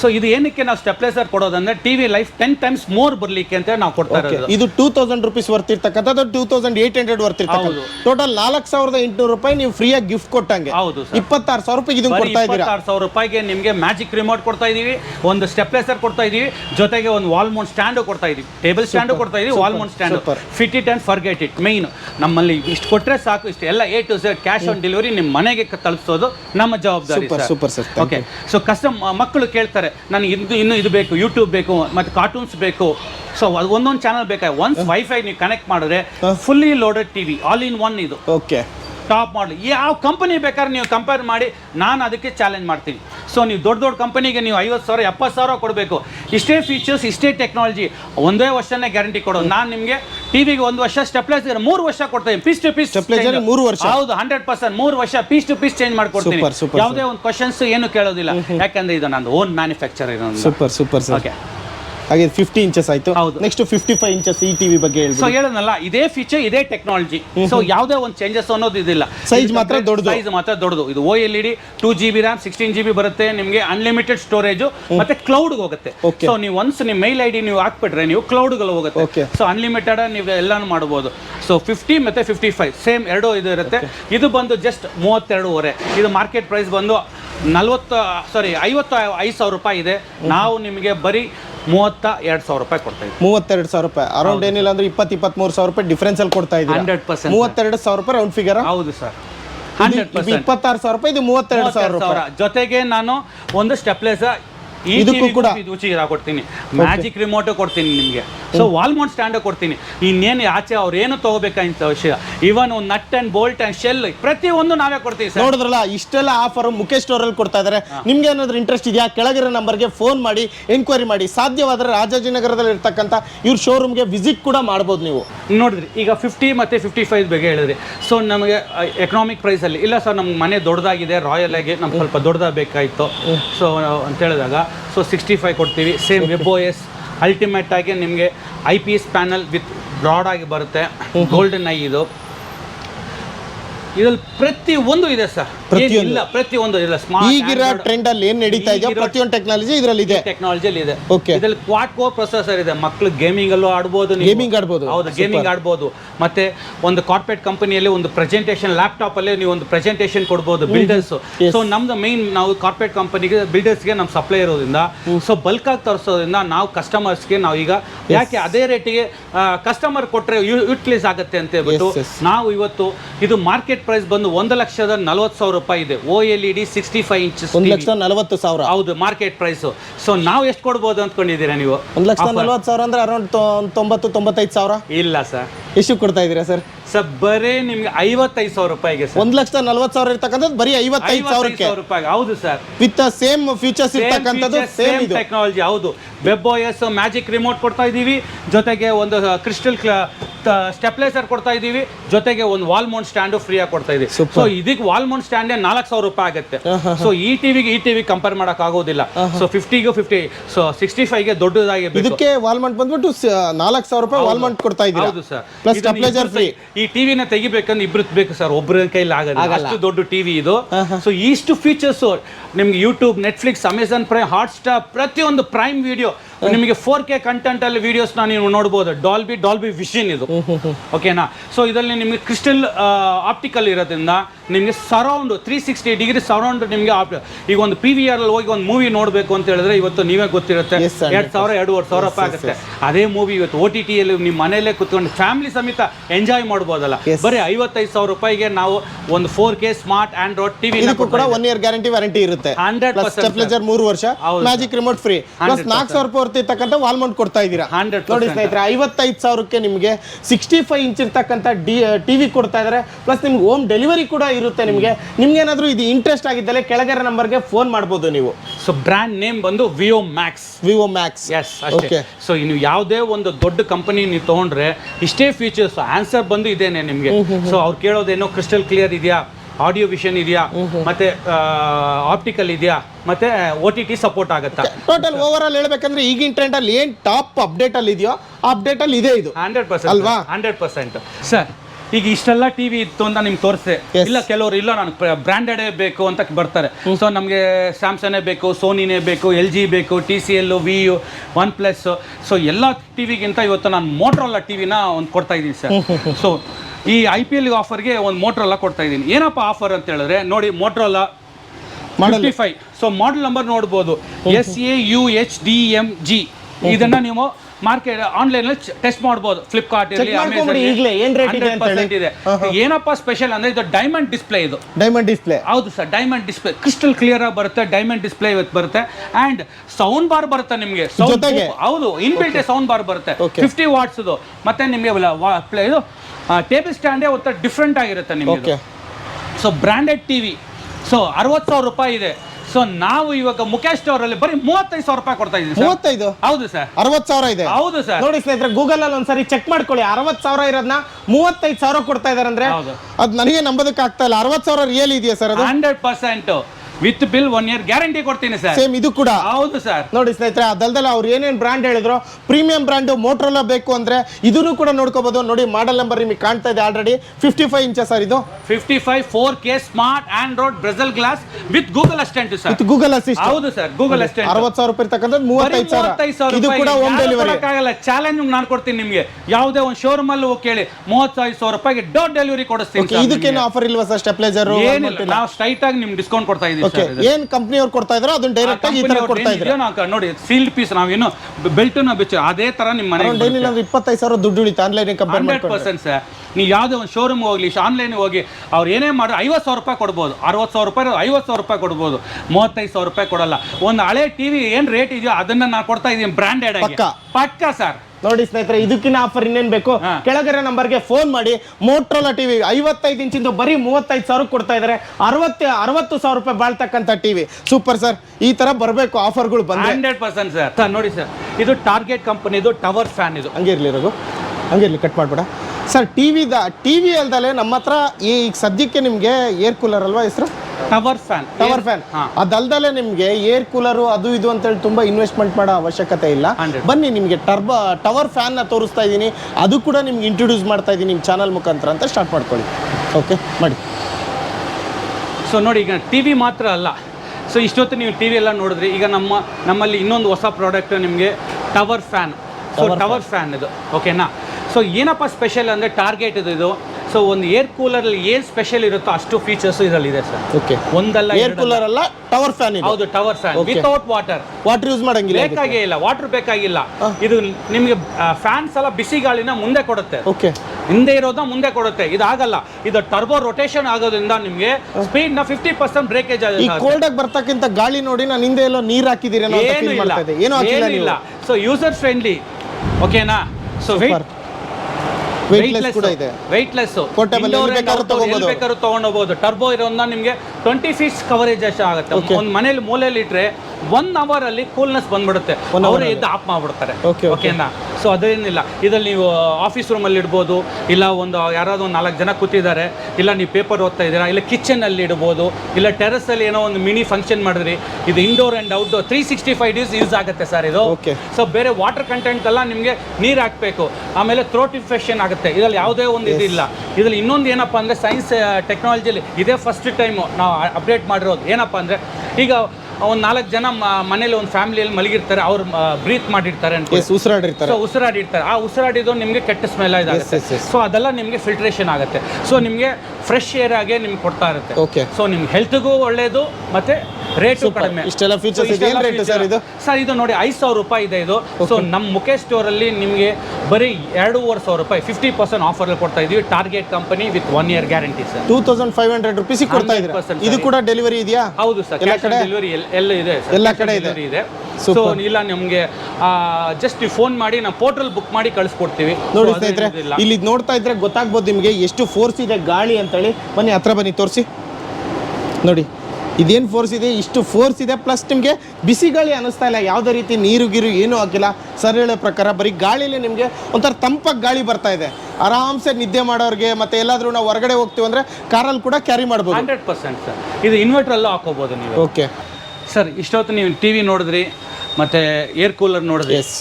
ಸೊ ಇದು ಏನಕ್ಕೆ ನಾವು stabiliser ಕೊಡೋದಂದ್ರೆ TV life ten times more ಬರ್ಲಿಕ್ಕೆ ಅಂತ ನಾವು ಕೊಡ್ತಾ ಇರೋದು. ಇದು ಟೂ ತೌಸಂಡ್ ರುಪೀಸ್ ವರ್ತ್ ಇರ್ತಕ್ಕಂಥದ್ದು two thousand eight hundred worth ಇರ್ತಕ್ಕಂಥ ಟೋಟಲ್ ನಾಲ್ಕು ಸಾವಿರದ ಎಂಟುನೂರು ರೂಪಾಯಿ ನೀವು ಫ್ರೀಯಾಗಿ ಗಿಫ್ಟ್ ಕೊಟ್ಟಂಗೆ. ಹೌದು ಸರ್ ಇಪ್ಪತ್ತಾರು ಸಾವಿರ ರೂಪಾಯಿ ಇದು ಕೊಡ್ತಾ ಇದ್ದೀರಾ? ಇಪ್ಪತ್ತಾರು ಸಾವಿರ ರೂಪಾಯಿಗೆ ನಿಮಗೆ ಮ್ಯಾಜಿಕ್ ರಿಮೋಟ್ ಕೊಡ್ತಾ ಇದೀವಿ ಒಂದು ಸ್ಟೆಪ್ಲೈಸರ್ ಕೊಡ್ತಾ ಇದೀವಿ ಜೊತೆಗೆ ಒಂದು ವಾಲ್ ಮೌಂಟ್ ಸ್ಟ್ಯಾಂಡು ಕೊಡ್ತಾ ಇದೀವಿ ಟೇಬಲ್ ಸ್ಟ್ಯಾಂಡು ಕೊಡ್ತಾ ಇದೀವಿ wall mount stand fit it and forget it main ನಮ್ಮಲ್ಲಿ ಇಷ್ಟು ಕೊಟ್ಟರೆ ಸಾಕು ಇಷ್ಟು. ಎಲ್ಲ A to Z cash on delivery ನಿಮ್ಮ ಮನೆಗೆ ಕ- ತಲುಪಿಸೋದು? ನಮ್ಮ ಜವಾಬ್ದಾರಿ super. Thank okay so custom ಮಕ್ಕಳು ಕೇಳ್ತಾರೆ ನನಗೆ ಇದು ಇನ್ನು ಇದು ಬೇಕು ಯೂಟ್ಯೂಬ್ ಬೇಕು ಮತ್ತೆ ಕಾರ್ಟೂನ್ಸ್ ಬೇಕು. ಸೊ ಒಂದೊಂದು ಚಾನಲ್ ಬೇಕಾಗಿ ಒನ್ಸ್ ವೈಫೈ ನೀವು ಕನೆಕ್ಟ್ ಮಾಡಿದ್ರೆ fully loaded TV all in one ಇದು. Okay top model. ಯಾವ ಕಂಪನಿ ಬೇಕಾದ್ರೆ ನೀವು ಕಂಪೇರ್ ಮಾಡಿ ನಾನು ಅದಕ್ಕೆ ಚಾಲೆಂಜ್ ಮಾಡ್ತೀನಿ. ಸೊ ನೀವು ದೊಡ್ಡ ದೊಡ್ಡ ಕಂಪನಿಗೆ ನೀವು ಐವತ್ತು ಸಾವಿರ ಎಪ್ಪತ್ತು ಸಾವಿರ ಕೊಡಬೇಕು. ಇಷ್ಟೇ ಫೀಚರ್ಸ್ ಇಷ್ಟೇ ಟೆಕ್ನಾಲಜಿ ಒಂದೇ ವರ್ಷನೇ ಗ್ಯಾರಂಟಿ ಕೊಡೋದು. ನಾನು ನಿಮಗೆ ಟಿವಿಗೆ ಒಂದು ವರ್ಷ ಸ್ಟೆಪ್ಲೈಸರ್ ಮೂರು ವರ್ಷ ಕೊಡ್ತೀನಿ ಪೀಸ್ ಟು ಪೀಸ್ ಮೂರು ವರ್ಷ? ಹೌದು ಹಂಡ್ರೆಡ್ ಪರ್ಸೆಂಟ್ ಮೂರು ವರ್ಷ ಪೀಸ್ ಟು ಪೀಸ್ ಚೇಂಜ್ ಮಾಡ್ಕೊಡ್ತೀನಿ. ಯಾವುದೇ ಒಂದು ಕ್ವಶನ್ಸ್ ಏನು ಕೇಳೋದಿಲ್ಲ. ಯಾಕಂದ್ರೆ ಇದು ನಂದು ಓನ್ ಮ್ಯಾನುಫ್ಯಾಕ್ಚರ್ ಇರೋದು ಸೂಪರ್ ಸೂಪರ್ ಓಕೆ ಹಾಗೆ ಫಿಫ್ಟಿ ಇಂಚಸ್ ಆಯ್ತು. ಹೌದು. ನೆಕ್ಸ್ಟ್ ಫಿಫ್ಟಿ ಫೈವ್ ಇಂಚಸ್ ಈ ಟಿವಿ ಬಗ್ಗೆ ಸೊ ಹೇಳೋದಲ್ಲ ಇದೇ ಫೀಚರ್ ಇದೇ ಟೆಕ್ನಾಲಜಿ ಸೊ ಯಾವುದೇ ಒಂದು ಚೇಂಜಸ್ ಅನ್ನೋದು ಇದಿಲ್ಲ. ಸೈಜ್ ಮಾತ್ರ ದೊಡ್ಡದು. ಸೈಜ್ ಮಾತ್ರ ದೊಡ್ಡದು. ಇದು O L E D two G B RAM sixteen G B ಬರುತ್ತೆ ನಿಮಗೆ ಅನ್ಲಿಮಿಟೆಡ್ ಸ್ಟೋರೇಜ್ ಮತ್ತೆ ಕ್ಲೌಡ್ಗೆ ಹೋಗುತ್ತೆ. ಸೊ ನೀವು ಒನ್ಸ್ ನಿಮ್ಮ ಮೇಲ್ ಐ ಡಿ ನೀವು ಹಾಕ್ಬಿಟ್ರೆ ನೀವು ಕ್ಲೌಡ್ಗಳು ಹೋಗುತ್ತೆ. ಸೊ ಅನ್ಲಿಮಿಟೆಡ್ ನೀವು ಎಲ್ಲಾನು ಮಾಡ್ಬೋದು. ಸೊ ಫಿಫ್ಟಿ ಮತ್ತೆ ಫಿಫ್ಟಿ ಫೈವ್ ಸೇಮ್ ಎರಡು ಇದು ಇರುತ್ತೆ. ಇದು ಬಂದು ಜಸ್ಟ್ ಮೂವತ್ತೆರಡೂವರೆ ಇದು ಮಾರ್ಕೆಟ್ ಪ್ರೈಸ್ ಬಂದು ನಲ್ವತ್ತು ಸಾರಿ ಐವತ್ತು ಐದು ಸಾವಿರ ರೂಪಾಯಿ ಇದೆ. ನಾವು ನಿಮಗೆ ಬರೀ ಮೂವತ್ತ ಎರಡು ಸಾವಿರ ರೂಪಾಯಿ ಕೊಡ್ತಾ ಇದ್ದೀವಿ ಮೂವತ್ತೆರಡು ಸಾವಿರ ರೂಪಾಯಿ. ಅರೌಂಡ್ ಏನಿಲ್ಲ ಅಂದ್ರೆ ಇಪ್ಪತ್ತು ಇಪ್ಪತ್ಮೂರು ಸಾವಿರ ರೂಪಾಯಿ ಡಿಫ್ರೆನ್ಸ್ ಅಲ್ಲಿ ಕೊಡ್ತಾ ಇದ್ದೀವಿ ಹಂಡ್ರೆಡ್ ಪರ್ಸೆಂಟ್. ಮೂವತ್ತೆರಡು ಸಾವಿರ ರೂಪಾಯಿ ರೌಂಡ್ ಫಿಗರ್ ಹೌದು ಸರ್. Hundred percent. ಇಪ್ಪತ್ತಾರು ಸಾವಿರ ರೂಪಾಯಿ ಇದು ಮೂವತ್ತೆರಡು ಸಾವಿರ ರೂಪಾಯಿ. ಜೊತೆಗೆ ನಾನು ಒಂದು ಸ್ಟೆಪ್ಲೈಸರ್ ಇದಕ್ಕೂ ಕೂಡ? ಇದು ಕೊಡ್ತೀನಿ. ಮ್ಯಾಜಿಕ್ ರಿಮೋಟ್ ಕೊಡ್ತೀನಿ ನಿಮಗೆ. ಸೊ ವಾಲ್ಮೌಂಟ್ ಸ್ಟ್ಯಾಂಡ್ ಕೊಡ್ತೀನಿ. ಇನ್ನೇನು ಆಚೆ ಅವ್ರು ಏನು ತಗೋಬೇಕಂತ ವಿಷಯ? ಇವನ್ ಒಂದು nut and bolt and shell ಪ್ರತಿಯೊಂದು ನಾವೇ ಕೊಡ್ತೀವಿ ಸರ್. ನೋಡಿದ್ರಲ್ಲ ಇಷ್ಟೆಲ್ಲ ಆಫರ್ ಮುಖೇಶ್ ಸ್ಟೋರ್ ಅಲ್ಲಿ ಕೊಡ್ತಾ ಇದಾರೆ. ನಿಮ್ಗೆ ಏನಾದ್ರು ಇಂಟ್ರೆಸ್ಟ್ ಇದೆಯಾ? ಕೆಳಗಿರೋ ನಂಬರ್ಗೆ ಫೋನ್ ಮಾಡಿ ಎನ್ಕ್ವೈರಿ ಮಾಡಿ. ಸಾಧ್ಯವಾದ್ರೆ ರಾಜಾಜಿನಗರದಲ್ಲಿ ಇರ್ತಕ್ಕಂಥ ಇವ್ರ ಶೋರೂಮ್ಗೆ ವಿಸಿಟ್ ಕೂಡ ಮಾಡ್ಬೋದು ನೀವು. ನೋಡಿದ್ರಿ ಈಗ ಫಿಫ್ಟಿ ಮತ್ತೆ ಫಿಫ್ಟಿ ಫೈವ್ ಬಗ್ಗೆ ಹೇಳಿದ್ರಿ. ಸೊ ನಮಗೆ ಎಕನಾಮಿಕ್ ಪ್ರೈಸಲ್ಲಿ ಇಲ್ಲ ಸರ್ ನಮ್ಗೆ ಮನೆ ದೊಡ್ಡದಾಗಿದೆ ರಾಯಲ್ ಆಗಿ ನಮ್ಗೆ ಸ್ವಲ್ಪ ದೊಡ್ಡದಾಗಬೇಕಾಯ್ತು ಸೊ ಅಂತ ಹೇಳಿದಾಗ ಸೊ ಸಿಕ್ಸ್ಟಿ ಫೈವ್ ಕೊಡ್ತೀವಿ. Same web O S ultimate ಆಗಿ ನಿಮಗೆ I P S panel with broad ಆಗಿ ಬರುತ್ತೆ. ಗೋಲ್ಡನ್ ಐ ಇದು. ಇದ್ರಲ್ಲಿ ಪ್ರತಿ ಒಂದು ಇದೆ ಸರ್. ಪ್ರತಿಯೊಂದು? ಇಲ್ಲ ಒಂದು ಇಲ್ಲ ಸ್ಮಾರ್ಟ್ ಈಗಿರೋ ಟ್ರೆಂಡ್ ಅಲ್ಲಿ ಏನ್ ನಡೀತಾ ಇದೆಯೋ ಈಗಿರೋ- ಪ್ರತಿಯೊಂದು ಟೆಕ್ನಾಲಜಿ ಇದ್ರಲ್ಲಿ ಇದೆ ಟೆಕ್ನಾಲಜಿಯಲ್ಲಿ ಇದೆ. Okay. ಇದ್ರಲ್ಲಿ ಕ್ವಾಡ್ ಕೋರ್ ಪ್ರೊಸೆಸರ್ ಇದೆ. ಮಕ್ಕಳು ಗೇಮಿಂಗ್ ಅಲ್ಲೂ ಆಡ್ಬೋದು ಗೇಮಿಂಗ್ Gaming ಆಡ್ಬೋದು. ಹೌದು ಗೇಮಿಂಗ್ ಆಡ್ಬೋದು. ಮತ್ತೆ ಒಂದು ಕಾರ್ಪೊರೇಟ್ ಕಂಪನಿಯಲ್ಲಿ ಒಂದು ಪ್ರೆಸೆಂಟೇಷನ್ ಲ್ಯಾಪ್ಟಾಪ್ ಅಲ್ಲಿ ನೀವು ಒಂದು ಪ್ರೆಸೆಂಟೇಷನ್ ಕೊಡ್ಬೋದು ಬಿಲ್ಡರ್ಸ್ Yes. ಸೊ ನಮ್ದು ಮೈನ್ ನಾವು ಕಾರ್ಪೊರೇಟ್ ಕಂಪನಿಗೆ ಬಿಲ್ಡರ್ಸ್ಗೆ ನಮ್ ಸಪ್ಲೈ ಇರೋದ್ರಿಂದ ಸೊ ಬಲ್ಕ್ ಆಗಿ ತರಿಸೋದ್ರಿಂದ ನಾವು ಕಸ್ಟಮರ್ಸ್ಗೆ ನಾವು ಈಗ ಯಾಕೆ ಅದೇ ರೇಟಿಗೆ ಕಸ್ಟಮರ್ ಕೊಟ್ಟರೆ ಯುಟಿಲೈಸ್ ಆಗುತ್ತೆ ಅಂತ ಹೇಳ್ಬಿಟ್ಟು Yes, yes. ನಾವು ಇವತ್ತು ಇದು ಮಾರ್ಕೆಟ್ ಪ್ರೈಸ್ ಬಂದು ಒಂದು ಲಕ್ಷದ ನಲವತ್ತು ಸಾವಿರ ರೂಪಾಯಿ ಇದೆ. O L E D sixty five inches ಒಂದ್ ಲಕ್ಷ ನಲವತ್ತು ಸಾವಿರ. ಹೌದು ಮಾರ್ಕೆಟ್ ಪ್ರೈಸ್ ಸೊ ನಾವು ಎಷ್ಟು ಕೊಡ್ಬೋದು ಅಂದ್ಕೊಂಡಿದ್ದೀರಾ ನೀವು? ಒಂದ್ ಲಕ್ಷ ನಲವತ್ತು ಸಾವಿರ ಅಂದ್ರೆ ಅರೌಂಡ್ ತೊಂಬತ್ತು ತೊಂಬತ್ತೈದು ಸಾವಿರ? ಇಲ್ಲ ಸರ್ ಎಷ್ಟು ಕೊಡ್ತಾ ಇದೀರಾ ಸರ್ ಸರ್ ಬರೀ ನಿಮ್ಗೆ ಐವತ್ತೈದು ಸಾವಿರ ರೂಪಾಯಿಗೆ ಸರ್. ಒಂದ್ ಲಕ್ಷದ ನಲ್ವತ್ತು ಸಾವಿರ ಇರ್ತಕ್ಕಂಥದ್ದು ಬರೀ ಐವತ್ತೈದು ಸಾವಿರಕ್ಕೆ. ಸಾವಿರ ರೂಪಾಯಿ ಹೌದು ಸರ್. ವಿತ್ ಸೇಮ್ ಫೀಚರ್ಸ್ ಇರ್ತಕ್ಕಂಥದ್ದು ಸೇಮ್ ಇದು. ಟೆಕ್ನಾಲಜಿ ಹೌದು. ವೆಬ್ ಎಸ್ ಮ್ಯಾಜಿಕ್ ರಿಮೋಟ್ ಕೊಡ್ತಾ ಇದ್ದೀವಿ. ಜೊತೆಗೆ ಒಂದು ಕ್ರಿಸ್ಟಲ್ ಸ್ಟೆಪ್ಲೈಸರ್ ಕೊಡ್ತಾ ಇದ್ದೀವಿ. ಜೊತೆಗೆ ಒಂದು ವಾಲ್ ಮೌಂಟ್ ಸ್ಟ್ಯಾಂಡು ಫ್ರೀ ಆಗಿ ಕೊಡ್ತಾ ಇದೀವಿ Super. ಸೊ ಇದಕ್ಕೆ ವಾಲ್ ಮೌಂಟ್ ಸ್ಟ್ಯಾಂಡ್ ನಾಲ್ಕು ಸಾವಿರ ರೂಪಾಯಿ ಆಗುತ್ತೆ. ಸೊ ಈ ಟಿವಿಗೆ ಈ ಟಿವಿ ಕಂಪೇರ್ ಮಾಡಕ್ ಆಗೋದಿಲ್ಲ. ಸೊ ಫಿಫ್ಟಿಗೂ ಫಿಫ್ಟಿ ಸೊ ಸಿಕ್ಸ್ಟಿ ಫೈವ್ಗೆ ದೊಡ್ಡದಾಗಿ ಬೇಕು. ಇದಕ್ಕೆ ವಾಲ್ಮಾರ್ಟ್ ಬಂದ್ಬಿಟ್ಟು ನಾಲ್ಕು ಸಾವಿರ ರೂಪಾಯಿ ವಾಲ್ಮಾರ್ಟ್ ಕೊಡ್ತಾ ಇದ್ದೀರಾ? ಹೌದು ಸರ್ ಪ್ಲಸ್ ಇದನ್ನ ಸ್ಟೆಪ್ಲೈಸರ್ ಫ್ರೀ ಈ ಟಿವಿನ ತೆಗಿಬೇಕಂದ್ರೆ ಇಬ್ರು ಬೇಕು ಸರ್. ಒಬ್ಬರ ಕೈಲಿ ಆಗಲ್ಲ. ಅಷ್ಟು ದೊಡ್ಡ ಟಿವಿ ಇದು. ಸೊ ಇಷ್ಟು ಫೀಚರ್ಸ್ ನಿಮ್ಗೆ YouTube Netflix Amazon Prime Hotstar ಪ್ರತಿಯೊಂದು ಪ್ರೈಮ್ ವಿಡಿಯೋ ನಿಮಗೆ ಫೋರ್ ಕೆ ಕಂಟೆಂಟ್ ಅಲ್ಲಿ ವಿಡಿಯೋಸ್ ನೀವು ನೋಡ್ಬೋದು. ಡಾಲ್ಬಿ ಡಾಲ್ಬಿ ವಿಷನ್ ಇದು. ಓಕೆನಾ ಸೊ ಇದರಲ್ಲಿ ನಿಮಗೆ ಕ್ರಿಸ್ಟಲ್ ಆಪ್ಟಿಕಲ್ ಇರೋದ್ರಿಂದ ನಿಮಗೆ surround three sixty degree surround ನಿಮಗೆ ಈಗ ಒಂದು ಪಿ ವಿ ಆರ್ ಅಲ್ಲಿ ಹೋಗಿ ಒಂದು ಮೂವಿ ನೋಡಬೇಕು ಅಂತ ಹೇಳಿದ್ರೆ ಇವತ್ತು ನೀವೇ ಗೊತ್ತಿರುತ್ತೆ. ಎರಡು ಸಾವಿರ ಎರಡೂವರೆ ಸಾವಿರ ರೂಪಾಯಿ ಆಗುತ್ತೆ. ಅದೇ ಮೂವಿ ಇವತ್ತು ಓ ಟಿ ಟಿಯಲ್ಲಿ ನಿಮ್ಮ ಮನೆಯಲ್ಲೇ ಕುತ್ಕೊಂಡು ಫ್ಯಾಮಿಲಿ ಸಮೇತ ಎಂಜಾಯ್ ಮಾಡ್ಬೋದಲ್ಲ. ಬರೀ ಐವತ್ತೈದು ಸಾವಿರ ರೂಪಾಯಿಗೆ ನಾವು ಒಂದು four K smart Android TV ಕೂಡ ಒನ್ ಇಯರ್ ಗ್ಯಾರಂಟಿ ವಾರಂಟಿ ಇರುತ್ತೆ. 100% ಪ್ಲಸ್ ಸ್ಟೆಪ್ಲೇಜರ್ ಮೂರು ವರ್ಷ. ಮ್ಯಾಜಿಕ್ ರಿಮೋಟ್ ಫ್ರೀ ನಾಲ್ಕು ಸಾವಿರ ರೂಪಾಯಿ ಇರ್ತಕ್ಕಂಥ ವಾಲ್ ಮೌಂಟ್ ಕೊಡ್ತಾ ಇದ್ದೀರಾ? 100% ನೋಡಿ ಸ್ನೇಹಿತರೆ ಐವತ್ತೈದು ಸಾವಿರಕ್ಕೆ ನಿಮಗೆ ಸಿಕ್ಸ್ಟಿ ಫೈವ್ ಇಂಚ್ ಇರ್ತಕ್ಕಂಥ ಡಿ ಟಿವಿ ಕೊಡ್ತಾ ಇದ್ದಾರೆ. ಪ್ಲಸ್ ನಿಮ್ಗೆ ಹೋಮ್ ಡೆಲಿವರಿ ಕೂಡ ಇರುತ್ತೆ ನಿಮಗೆ. ನಿಮ್ಗೇನಾದ್ರೂ ಇದು ಇಂಟ್ರೆಸ್ಟ್ ಆಗಿದ್ದಲ್ಲೇ ಕೆಳಗರ ನಂಬರ್ಗೆ ಫೋನ್ ಮಾಡ್ಬೋದು ನೀವು. ಸೊ ಬ್ರ್ಯಾಂಡ್ ನೇಮ್ ಬಂದು Vivo Max Vivo Max S ಅಷ್ಟೇ. Okay. ಸೊ ಇನ್ನು ಯಾವುದೇ ಒಂದು ದೊಡ್ಡ ಕಂಪನಿ ನೀವು ತೊಗೊಂಡ್ರೆ ಇಷ್ಟೇ ಫೀಚರ್ಸ್ ಆನ್ಸರ್ ಬಂದು ಇದೇನೆ ನಿಮಗೆ. ಸೊ ಅವ್ರು ಕೇಳೋದೇನೋ ಕ್ರಿಸ್ಟಲ್ ಕ್ಲಿಯರ್ ಇದೆಯಾ? ಆಡಿಯೋ ವಿಷನ್ ಇದೆಯಾ? ಮತ್ತೆ ಆಪ್ಟಿಕಲ್ ಇದೆಯಾ? ಮತ್ತೆ ಓ ಟಿ ಟಿ ಸಪೋರ್ಟ್ ಆಗುತ್ತಾ? ಟೋಟಲ್ ಓವರ್ ಆಲ್ ಹೇಳ್ಬೇಕಂದ್ರೆ ಈಗಿನ ಟ್ರೆಂಡ್ ಅಲ್ಲಿ ಏನ್ ಟಾಪ್ ಅಪ್ಡೇಟ್ ಅಲ್ಲಿ ಇದೆಯೋ ಅಪ್ಡೇಟ್ ಅಲ್ಲಿ ಇದೆ ಇದು. ಹಂಡ್ರೆಡ್ ಪರ್ಸೆಂಟ್ ಅಲ್ವಾ? ಹಂಡ್ರೆಡ್ ಪರ್ಸೆಂಟ್ ಸರ್ ಈಗ ಇಷ್ಟೆಲ್ಲ ಟಿವಿ ಇತ್ತು ಅಂತ ನಿಮ್ಗೆ Yes. ಇಲ್ಲ ಕೆಲವರು ಇಲ್ಲ ನನಗೆ ಬ್ರ್ಯಾಂಡೆಡೇ ಬೇಕು ಅಂತ ಬರ್ತಾರೆ. ಸೊ ನಮಗೆ ಸ್ಯಾಮ್ಸಂಗೇ ಬೇಕು ಸೋನಿನೇ ಬೇಕು ಎಲ್ ಜಿ ಬೇಕು T C L V U OnePlus so ಎಲ್ಲ ಟಿವಿಗಿಂತ ಇವತ್ತು ನಾನು ಮೋಟ್ರೋಲ್ಲ ಟಿವಿನ ಒಂದು ಕೊಡ್ತಾ ಇದ್ದೀನಿ ಸರ್. ಸೊ ಈ ಐ ಪಿ ಎಲ್ ಆಫರ್ಗೆ ಒಂದು ಮೋಟ್ರಲ್ಲ ಕೊಡ್ತಾ ಇದ್ದೀನಿ. ಏನಪ್ಪ ಆಫರ್ ಅಂತ ಹೇಳಿದ್ರೆ ನೋಡಿ Motorola. Fifty five so model number ನೋಡ್ಬೋದು. S A U H D M G ಇದನ್ನು ನೀವು ಮಾರ್ಕೆಟ್ ಆನ್ಲೈನ್ ಅಲ್ಲಿ ಟೆಸ್ಟ್ ಮಾಡಬಹುದು ಫ್ಲಿಪ್ಕಾರ್ಟ್ ಈಗ್ಲೇ ಏನ್ ಇದೆ ಅಂತ ಹೇಳಿ. ಇದೆ. ಏನಪ್ಪ ಸ್ಪೆಷಲ್ ಅಂದ್ರೆ ಇದು ಡೈಮಂಡ್ ಡಿಸ್ಪ್ಲೇ ಇದು. ಡೈಮಂಡ್ ಡಿಸ್ಪ್ಲೇ ಹೌದು sir diamond display crystal clear ಆಗಿ ಬರುತ್ತೆ ಡೈಮಂಡ್ ಡಿಸ್ಪ್ಲೇ ಇವತ್ತು ಬರುತ್ತೆ. ಅಂಡ್ ಸೌಂಡ್ ಬಾರ್ ಬರುತ್ತೆ ನಿಮಗೆ. ಸೌಂಡ್ ಹೌದು ಇನ್ಬಿಲ್ಟ್ ಸೌಂಡ್ ಬಾರ್ ಬರುತ್ತೆ. ಫಿಫ್ಟಿ ವಾಟ್ಸ್ ಮತ್ತೆ ನಿಮಗೆ ಇದು ಟೇಬಲ್ ಸ್ಟ್ಯಾಂಡೇ ಒತ್ತ ಡಿಫ್ರೆಂಟ್ ಆಗಿರುತ್ತೆ ನಿಮಗೆ ಸೊ ಬ್ರಾಂಡೆಡ್ ಟಿವಿ ಸೊ ಅರವತ್ತು ಸಾವಿರ ರೂಪಾಯಿ ಇದೆ. ಸೊ ನಾವು ಇವಾಗ ಮುಖೇಶ್ ಸ್ಟೋರ್ ಅಲ್ಲಿ ಬರೀ ಮೂವತ್ತೈದು ಸಾವಿರ ರೂಪಾಯಿ ಕೊಡ್ತಾ ಇದ್ದೀವಿ ಸರ್ ಮೂವತ್ತೈದು? ಹೌದು ಸರ್ ಅರವತ್ ಸಾವಿರ ಇದೆ. ಹೌದು ಸರ್ ನೋಡಿ ಸ್ನೇಹಿತರೆ ಗೂಗಲ್ ಅಲ್ಲಿ ಒಂದ್ಸರಿ ಚೆಕ್ ಮಾಡ್ಕೊಳ್ಳಿ. ಅರವತ್ ಸಾವಿರ ಇರೋದನ್ನ ಮೂವತ್ತೈದು ಸಾವಿರ ಕೊಡ್ತಾ ಇದಾರೆ ಅಂದ್ರೆ ಅದು ಅದ್ ನನಗೆ ನಂಬೋದಕ್ಕೆ ಆಗ್ತಾ ಇಲ್ಲ. ಅರವತ್ ಸಾವಿರ ರಿಯಲ್ ಇದೆಯಾ ಸರ್ ಅದು? Hundred percent. With bill one year guarantee ಕೊಡ್ತೀನಿ ಸರ್. ಸೇಮ್ ಇದು ಕೂಡ. ಹೌದು ಸರ್. ನೋಡಿ ಸ್ನೇಹಿತರೆ ಅದಲ್ದಲ್ಲ ಅವ್ರು ಏನೇನು ಬ್ರಾಂಡ್ ಹೇಳಿದ್ರು ಪ್ರೀಮಿಯಂ ಬ್ರಾಂಡ್ ಮೋಟ್ರೋಲ ಬೇಕು ಅಂದ್ರೆ ಇದನ್ನು ಕೂಡ ನೋಡ್ಕೋಬಹುದು ನೋಡಿ ಮಾಡೆಲ್ ನಂಬರ್ ನಿಮಗೆ ಕಾಣ್ತಾ ಇದೆ already fifty five inch sir ಇದು. Fifty five four K smart Android bezel glass with Google assistant sir. With Google assist ಹೌದು ಸರ್ ಗೂಗಲ್ ಅಸ್ಟೆಂಟ್ ಅರವತ್ ಸಾವಿರ ರೂಪಾಯಿ ಇರ್ತಕ್ಕಂಥದ್ದು ಮೂವತ್ತೈದು ಸಾವಿರ. ಇದು ಕೂಡ ಹೋಮ್ ಡೆಲಿವರಿ ಆಗಲ್ಲ ಚಾಲೆಂಜ್ ನಾನು ಕೊಡ್ತೀನಿ ನಿಮಗೆ. ಯಾವುದೇ ಒಂದು ಶೋರೂಮ್ ಅಲ್ಲಿ ಹೋಗಿ ಕೇಳಿ ಮೂವತ್ತೈದು ಸಾವಿರ ರೂಪಾಯಿಗೆ ಡೋರ್ ಡೆಲಿವರಿ ಕೊಡಿಸ್ತೀನಿ ಇದಕ್ಕೆ ಇದಕ್ಕೇನು. ಆಫರ್ ಇಲ್ವಾ ಸರ್ ಸ್ಟೆಪ್ಲೈಸರ್ ಏನಿಲ್ಲ ನಾವು ಸ್ಟ್ರೈಟ್ ಆಗಿ ನಿಮ್ಗೆ ಡಿಸ್ಕೌಂಟ್ ಕೊಡ್ತಾ ಇದೀವಿ. ಓಕೆ ಏನ್ ಕಂಪನಿ ಕಂಪ್ನಿಯವ್ರು ಕೊಡ್ತಾ ಇದ್ರು ಅದನ್ನ ಡೈರೆಕ್ಟ್ ಆಗಿ ಈ ತರ ಕೊಡ್ತಾ ಇದ್ರು ನೋಡಿ ಸೀಲ್ಡ್ ಪೀಸ್ ನಾವೇನು ನ ಬೆಚ್ಚ. ಅದೇ ತರ ನಿಮ್ಮ ಮನೆಗೆ ಡೈಲಿ ಅಂದ್ರೆ ಇಪ್ಪತ್ತೈದು ಸಾವಿರ ದುಡ್ಡು ಉಳಿತು online compare hundred percent sir. ನೀವು ಯಾವುದೇ ಒಂದು ಶೋರೂಮ್ ಹೋಗ್ಲಿ ಆನ್ಲೈನ್ ಹೋಗಿ ಅವ್ರು ಏನೇ ಮಾಡಿ ಐವತ್ತು ಸಾವಿರ ರೂಪಾಯಿ ಕೊಡ್ಬೋದು. ಅರವತ್ತು ಸಾವಿರ ರೂಪಾಯಿ ಐವತ್ತು ಸಾವಿರ ರೂಪಾಯಿ ಕೊಡ್ಬೋದು. ಮೂವತ್ತೈದು ಸಾವಿರ ರೂಪಾಯಿ ಕೊಡಲ್ಲ. ಒಂದು ಹಳೆ ಟಿವಿ ಏನು ರೇಟ್ ಇದೆಯೋ ಅದನ್ನ ನಾನು ಕೊಡ್ತಾ ಇದ್ದೀನಿ ಬ್ರಾಂಡೆಡ್ ಆಗಿ. ಪಕ್ಕ ಸರ್. ನೋಡಿ ಸ್ನೇಹಿತರೆ ಇದಕ್ಕಿನ ಆಫರ್ ಇನ್ನೇನ್ ಬೇಕು? ಹಾ. ಕೆಳಗಡೆ ನಂಬರ್ಗೆ ಫೋನ್ ಮಾಡಿ. ಮೋಟ್ರೋಲಾ ಟಿವಿ ಐವತ್ತೈದು ಇಂಚಿಂದು ಬರೀ ಮೂವತ್ತೈದು ಸಾವಿರ ಕೊಡ್ತಾ ಇದ್ದಾರೆ. ಅರವತ್ತು ಅರವತ್ತು ಸಾವಿರ ರೂಪಾಯಿ ಬಾಳ್ತಕ್ಕಂಥ ಟಿವಿ ಸೂಪರ್ ಸರ್ ಈ ತರ ಬರಬೇಕು ಆಫರ್ಗಳು ಬಂದ್ರೆ. ಹಂಡ್ರೆಡ್ ಪರ್ಸೆಂಟ್ ಸರ್ ನೋಡಿ ಸರ್ ಇದು ಟಾರ್ಗೆಟ್ ಕಂಪನಿದು ಟವರ್ ಫ್ಯಾನ್ ಇದು. ಹಂಗೆ ಇರ್ಲಿ ರಘು. ಹಂಗೆ ಇಲ್ಲಿ ಕಟ್ ಮಾಡ್ಬೇಡ. ಸರ್ ಟಿ ವಿದ ಟಿ ವಿ ಅಲ್ದಲೆ ನಮ್ಮ ಹತ್ರ ಈಗ ಸದ್ಯಕ್ಕೆ ನಿಮಗೆ ಏರ್ ಕೂಲರ್ ಅಲ್ವಾ ಹೆಸರು? ಟವರ್ ಫ್ಯಾನ್ ಟವರ್ ಫ್ಯಾನ್ ಅದಲ್ದಲೆ ನಿಮಗೆ ಏರ್ ಕೂಲರು ಅದು ಇದು ಅಂತೇಳಿ ತುಂಬಾ ಇನ್ವೆಸ್ಟ್ಮೆಂಟ್ ಮಾಡೋ ಅವಶ್ಯಕತೆ ಇಲ್ಲ. 100. ಬನ್ನಿ ನಿಮಗೆ ಟರ್ಬ ಟವರ್ ಫ್ಯಾನ್ನ ತೋರಿಸ್ತಾ ಇದ್ದೀನಿ. ಅದು ಕೂಡ ನಿಮ್ಗೆ ಇಂಟ್ರೊಡ್ಯೂಸ್ ಮಾಡ್ತಾ ಇದ್ದೀನಿ ನಿಮ್ಮ ಚಾನಲ್ ಮುಖಾಂತರ ಅಂತ ಸ್ಟಾರ್ಟ್ ಮಾಡ್ಕೊಳ್ಳಿ. ಓಕೆ ಮಾಡಿ. ಸೊ ನೋಡಿ ಈಗ ಟಿ ವಿ ಮಾತ್ರ ಅಲ್ಲ. ಸೊ ಇಷ್ಟೊತ್ತು ನೀವು ಟಿ ವಿ ಎಲ್ಲ ನೋಡಿದ್ರಿ. ಈಗ ನಮ್ಮ ನಮ್ಮಲ್ಲಿ ಇನ್ನೊಂದು ಹೊಸ ಪ್ರಾಡಕ್ಟ್ ನಿಮಗೆ tower fan so tower fan ಇದು. ಓಕೆನಾ ಸೊ ಏನಪ್ಪ ಸ್ಪೆಷಲ್ ಅಂದರೆ ಟಾರ್ಗೆಟ್ ಇದು ಇದು. ಸೊ ಒಂದು ಏರ್ ಕೂಲರಲ್ಲಿ ಏನು ಸ್ಪೆಷಲ್ ಇರುತ್ತೋ ಅಷ್ಟು ಫೀಚರ್ಸ್ ಇದರಲ್ಲಿದೆ ಸರ್ ಓಕೆ ಒಂದಲ್ಲ ಏರ್ ಕೂಲರ್ ಅಲ್ಲ ಟವರ್ ಫ್ಯಾನ್ ಹೌದು tower fan. Without water water use ಮಾಡಂಗಿಲ್ಲ ಬೇಕಾಗೇ ಇಲ್ಲ ವಾಟರ್ ಬೇಕಾಗಿಲ್ಲ. ಇದು ನಿಮಗೆ ಫ್ಯಾನ್ಸ್ ಎಲ್ಲ ಬಿಸಿ ಗಾಳಿನ ಮುಂದೆ ಕೊಡುತ್ತೆ. ಓಕೆ ಹಿಂದೆ ಇರೋದನ್ನ ಮುಂದೆ ಕೊಡುತ್ತೆ. ಇದಾಗಲ್ಲ. ಇದು ಟರ್ಬೋ ರೊಟೇಷನ್ ಆಗೋದ್ರಿಂದ ನಿಮಗೆ ಸ್ಪೀಡ್ನ ಫಿಫ್ಟಿ ಪರ್ಸೆಂಟ್ ಬ್ರೇಕೇಜ್ ಆಗುತ್ತೆ. ಕೋಲ್ಡ್ ಆಗಿ ಬರ್ತಕ್ಕಂಥ ಗಾಳಿ ನೋಡಿ ನಾನು ಹಿಂದೆ ಎಲ್ಲೋ ನೀರು ಹಾಕಿದ್ದೀರಾ ಏನು ಇಲ್ಲ. ಸೊ ಯೂಸರ್ ಫ್ರೆಂಡ್ಲಿ ಓಕೆನಾ ಸೊ ವೆಯ್ಟ್ ವೆಯ್ಟ್ಲೆಸ್ ಕೂಡ ಇದೆ. ವೆಯ್ಟ್ಲೆಸ್ ಬೇಕಾದ್ರೂ ತಗೊಂಡೋಗ್ಬೋದು. ಟರ್ಬೋ ಇರೋದನ್ನ ನಿಮಗೆ ಟ್ವೆಂಟಿ ಫೀಟ್ಸ್ ಕವರೇಜ್ ಅಷ್ಟು ಆಗುತ್ತೆ. ಒಂದು ಮನೇಲಿ ಮೂಲೆಯಲ್ಲಿ ಇಟ್ರೆ ಒನ್ ಅವರ್ ಅಲ್ಲಿ ಕೂಲ್ನೆಸ್ ಬಂದ್ಬಿಡುತ್ತೆ. ಅವರೇ ಅಲ್ಲಿ. ಎದ್ದು ಆಫ್ ಮಾಡ್ಬಿಡ್ತಾರೆ. ಓಕೆನಾ ಸೊ ಅದೇನಿಲ್ಲ. ಇದ್ರಲ್ಲಿ ನೀವು ಆಫೀಸ್ ರೂಮಲ್ಲಿ ಇಡ್ಬೋದು ಇಲ್ಲ ಒಂದು ಯಾರಾದ್ರು ಒಂದು ನಾಲ್ಕು ಜನ ಕೂತಿದ್ದಾರೆ ಇಲ್ಲ ನೀವು ಪೇಪರ್ ಓದ್ತಾ ಇದ್ದೀರಾ ಇಲ್ಲ ಕಿಚನ್ ಅಲ್ಲಿ ಇಡ್ಬೋದು ಇಲ್ಲ ಟೆರಸ್ ಅಲ್ಲಿ ಏನೋ ಒಂದು ಮಿನಿ ಫಂಕ್ಷನ್ ಮಾಡಿದ್ರಿ ಇದು indoor and outdoor three sixty five days use ಆಗುತ್ತೆ ಸರ್ ಇದು. ಓಕೆ ಸೊ ಬೇರೆ ವಾಟರ್ ಕಂಟೆಂಟ್ ಎಲ್ಲ ನಿಮಗೆ ನೀರು ಹಾಕಬೇಕು. ಆಮೇಲೆ ಥ್ರೋಟ್ ಇನ್ಫೆಕ್ಷನ್ ಆಗುತ್ತೆ. ಇದ್ರಲ್ಲಿ ಯಾವುದೇ ಒಂದು ಇದಿಲ್ಲ ಇದ್ರಲ್ಲಿ ಇನ್ನೊಂದು ಏನಪ್ಪ ಅಂದರೆ ಸೈನ್ಸ್ ಟೆಕ್ನಾಲಜಿಯಲ್ಲಿ ಇದೇ ಫಸ್ಟ್ ಟೈಮು ನಾವು ಅಪ್ಡೇಟ್ ಮಾಡಿರೋದು. ಏನಪ್ಪ ಅಂದರೆ ಈಗ ಒಂದು ನಾಲ್ಕು ಜನ ಮನೇಲಿ ಒಂದು ಫ್ಯಾಮಿಲಿಯಲ್ಲಿ ಮಲಗಿರ್ತಾರೆ ಅವ್ರು ಬ್ರೀತ್ ಮಾಡಿರ್ತಾರೆ ಅಂತ ಉಸಿರಾಡಿರ್ತಾರೆ. ಸೊ ಉಸಿರಾಡಿರ್ತಾರೆ. ಆ ಉಸಿರಾಡಿದ್ರು ನಿಮಗೆ ಕೆಟ್ಟ ಸ್ಮೆಲ್ ಇದಾಗುತ್ತೆ. ಸೊ ಅದೆಲ್ಲ ನಿಮಗೆ ಫಿಲ್ಟ್ರೇಷನ್ ಆಗುತ್ತೆ. ಸೊ ನಿಮಗೆ ಫ್ರೆಶ್ ಏರ್ ಆಗಿ ನಿಮ್ಗೆ ಕೊಡ್ತಾ ಇರುತ್ತೆ. ಓಕೆ ಸೊ ನಿಮ್ಗೆ ಹೆಲ್ತ್ಗೂ ಒಳ್ಳೇದು ಮತ್ತೆ ರೇಟು. ಕಡಿಮೆ. ಇಷ್ಟೆಲ್ಲ ಫೀಚರ್ಸ್ ಇದೆ. ಏನ್ rate sir ಇದು? ಸರ್ ಇದು ನೋಡಿ ಐದು ಸಾವಿರ ರೂಪಾಯಿ ಇದೆ ಇದು. ಸೊ ನಮ್ಮ ಮುಖೇಶ್ ಸ್ಟೋರ್ ಅಲ್ಲಿ ನಿಮಗೆ ಬರೀ ಎರಡೂವರೆ ಸಾವಿರ ರೂಪಾಯಿ ಫಿಫ್ಟಿ ಪರ್ಸೆಂಟ್ ಆಫರ್ ಕೊಡ್ತಾ ಇದೀವಿ. Target company with one year guarantee sir two thousand five hundred rupees ಕೊಡ್ತಾ ಇದ್ದೀರಾ? ಇದು ಕೂಡ ಡೆಲಿವರಿ ಇದೆಯಾ? ಹೌದು ಸರ್ ಎಲ್ಲ ಕಡೆ? ಡೆಲಿವರಿ ಎಲ್ಲ ಇದೆ. ಎಲ್ಲ ಕಡೆ ಇದೆ. ಸೊ. ಇಲ್ಲ ನಿಮಗೆ ಜಸ್ಟ್ ಫೋನ್ ಮಾಡಿ ನಾವು ಪೋರ್ಟಲ್ ಬುಕ್ ಮಾಡಿ ಕಳಿಸ್ಕೊಡ್ತೀವಿ. ನೋಡಿ ಸ್ನೇಹಿತರೆ ಇಲ್ಲಿ ನೋಡ್ತಾ ಇದ್ರೆ ಗೊತ್ತಾಗ್ಬೋದು ನಿಮಗೆ ಎಷ್ಟು ಫೋರ್ಸ್ ಇದೆ ಗಾಳಿ ಅಂತೇಳಿ ಬನ್ನಿ ಹತ್ರ ಬನ್ನಿ ತೋರಿಸಿ. ನೋಡಿ. ಇದೇನು ಫೋರ್ಸ್ ಇದೆ? ಇಷ್ಟು ಫೋರ್ಸ್ ಇದೆ ಪ್ಲಸ್ ನಿಮಗೆ ಬಿಸಿ ಗಾಳಿ ಅನ್ನಿಸ್ತಾ ಇಲ್ಲ. ಯಾವುದೇ ರೀತಿ ನೀರು ಗಿರು ಏನೂ ಹಾಕಿಲ್ಲ ಸರ್ ಹೇಳೋ ಪ್ರಕಾರ ಬರೀ ಗಾಳಿಲಿ ನಿಮಗೆ ಒಂಥರ ತಂಪಾಗಿ ಗಾಳಿ ಬರ್ತಾ ಇದೆ. ಆರಾಮ್ಸೆ ನಿದ್ದೆ ಮಾಡೋರಿಗೆ ಮತ್ತೆ ಎಲ್ಲಾದ್ರೂ ನಾವು ಹೊರಗಡೆ ಹೋಗ್ತೀವಿ ಅಂದರೆ ಕಾರಲ್ಲಿ ಕೂಡ ಕ್ಯಾರಿ ಮಾಡ್ಬೋದು. Hundred percent sir. ಇದು ಇನ್ವರ್ಟ್ರಲ್ಲೂ ಹಾಕೋಬೋದು ನೀವು. ಓಕೆ ಸರ್ ಇಷ್ಟೊತ್ತು ನೀವು ಟಿ ವಿ ನೋಡಿದ್ರಿ ಮತ್ತು ಏರ್ ಕೂಲರ್ ನೋಡಿದ್ರಿ. ಎಸ್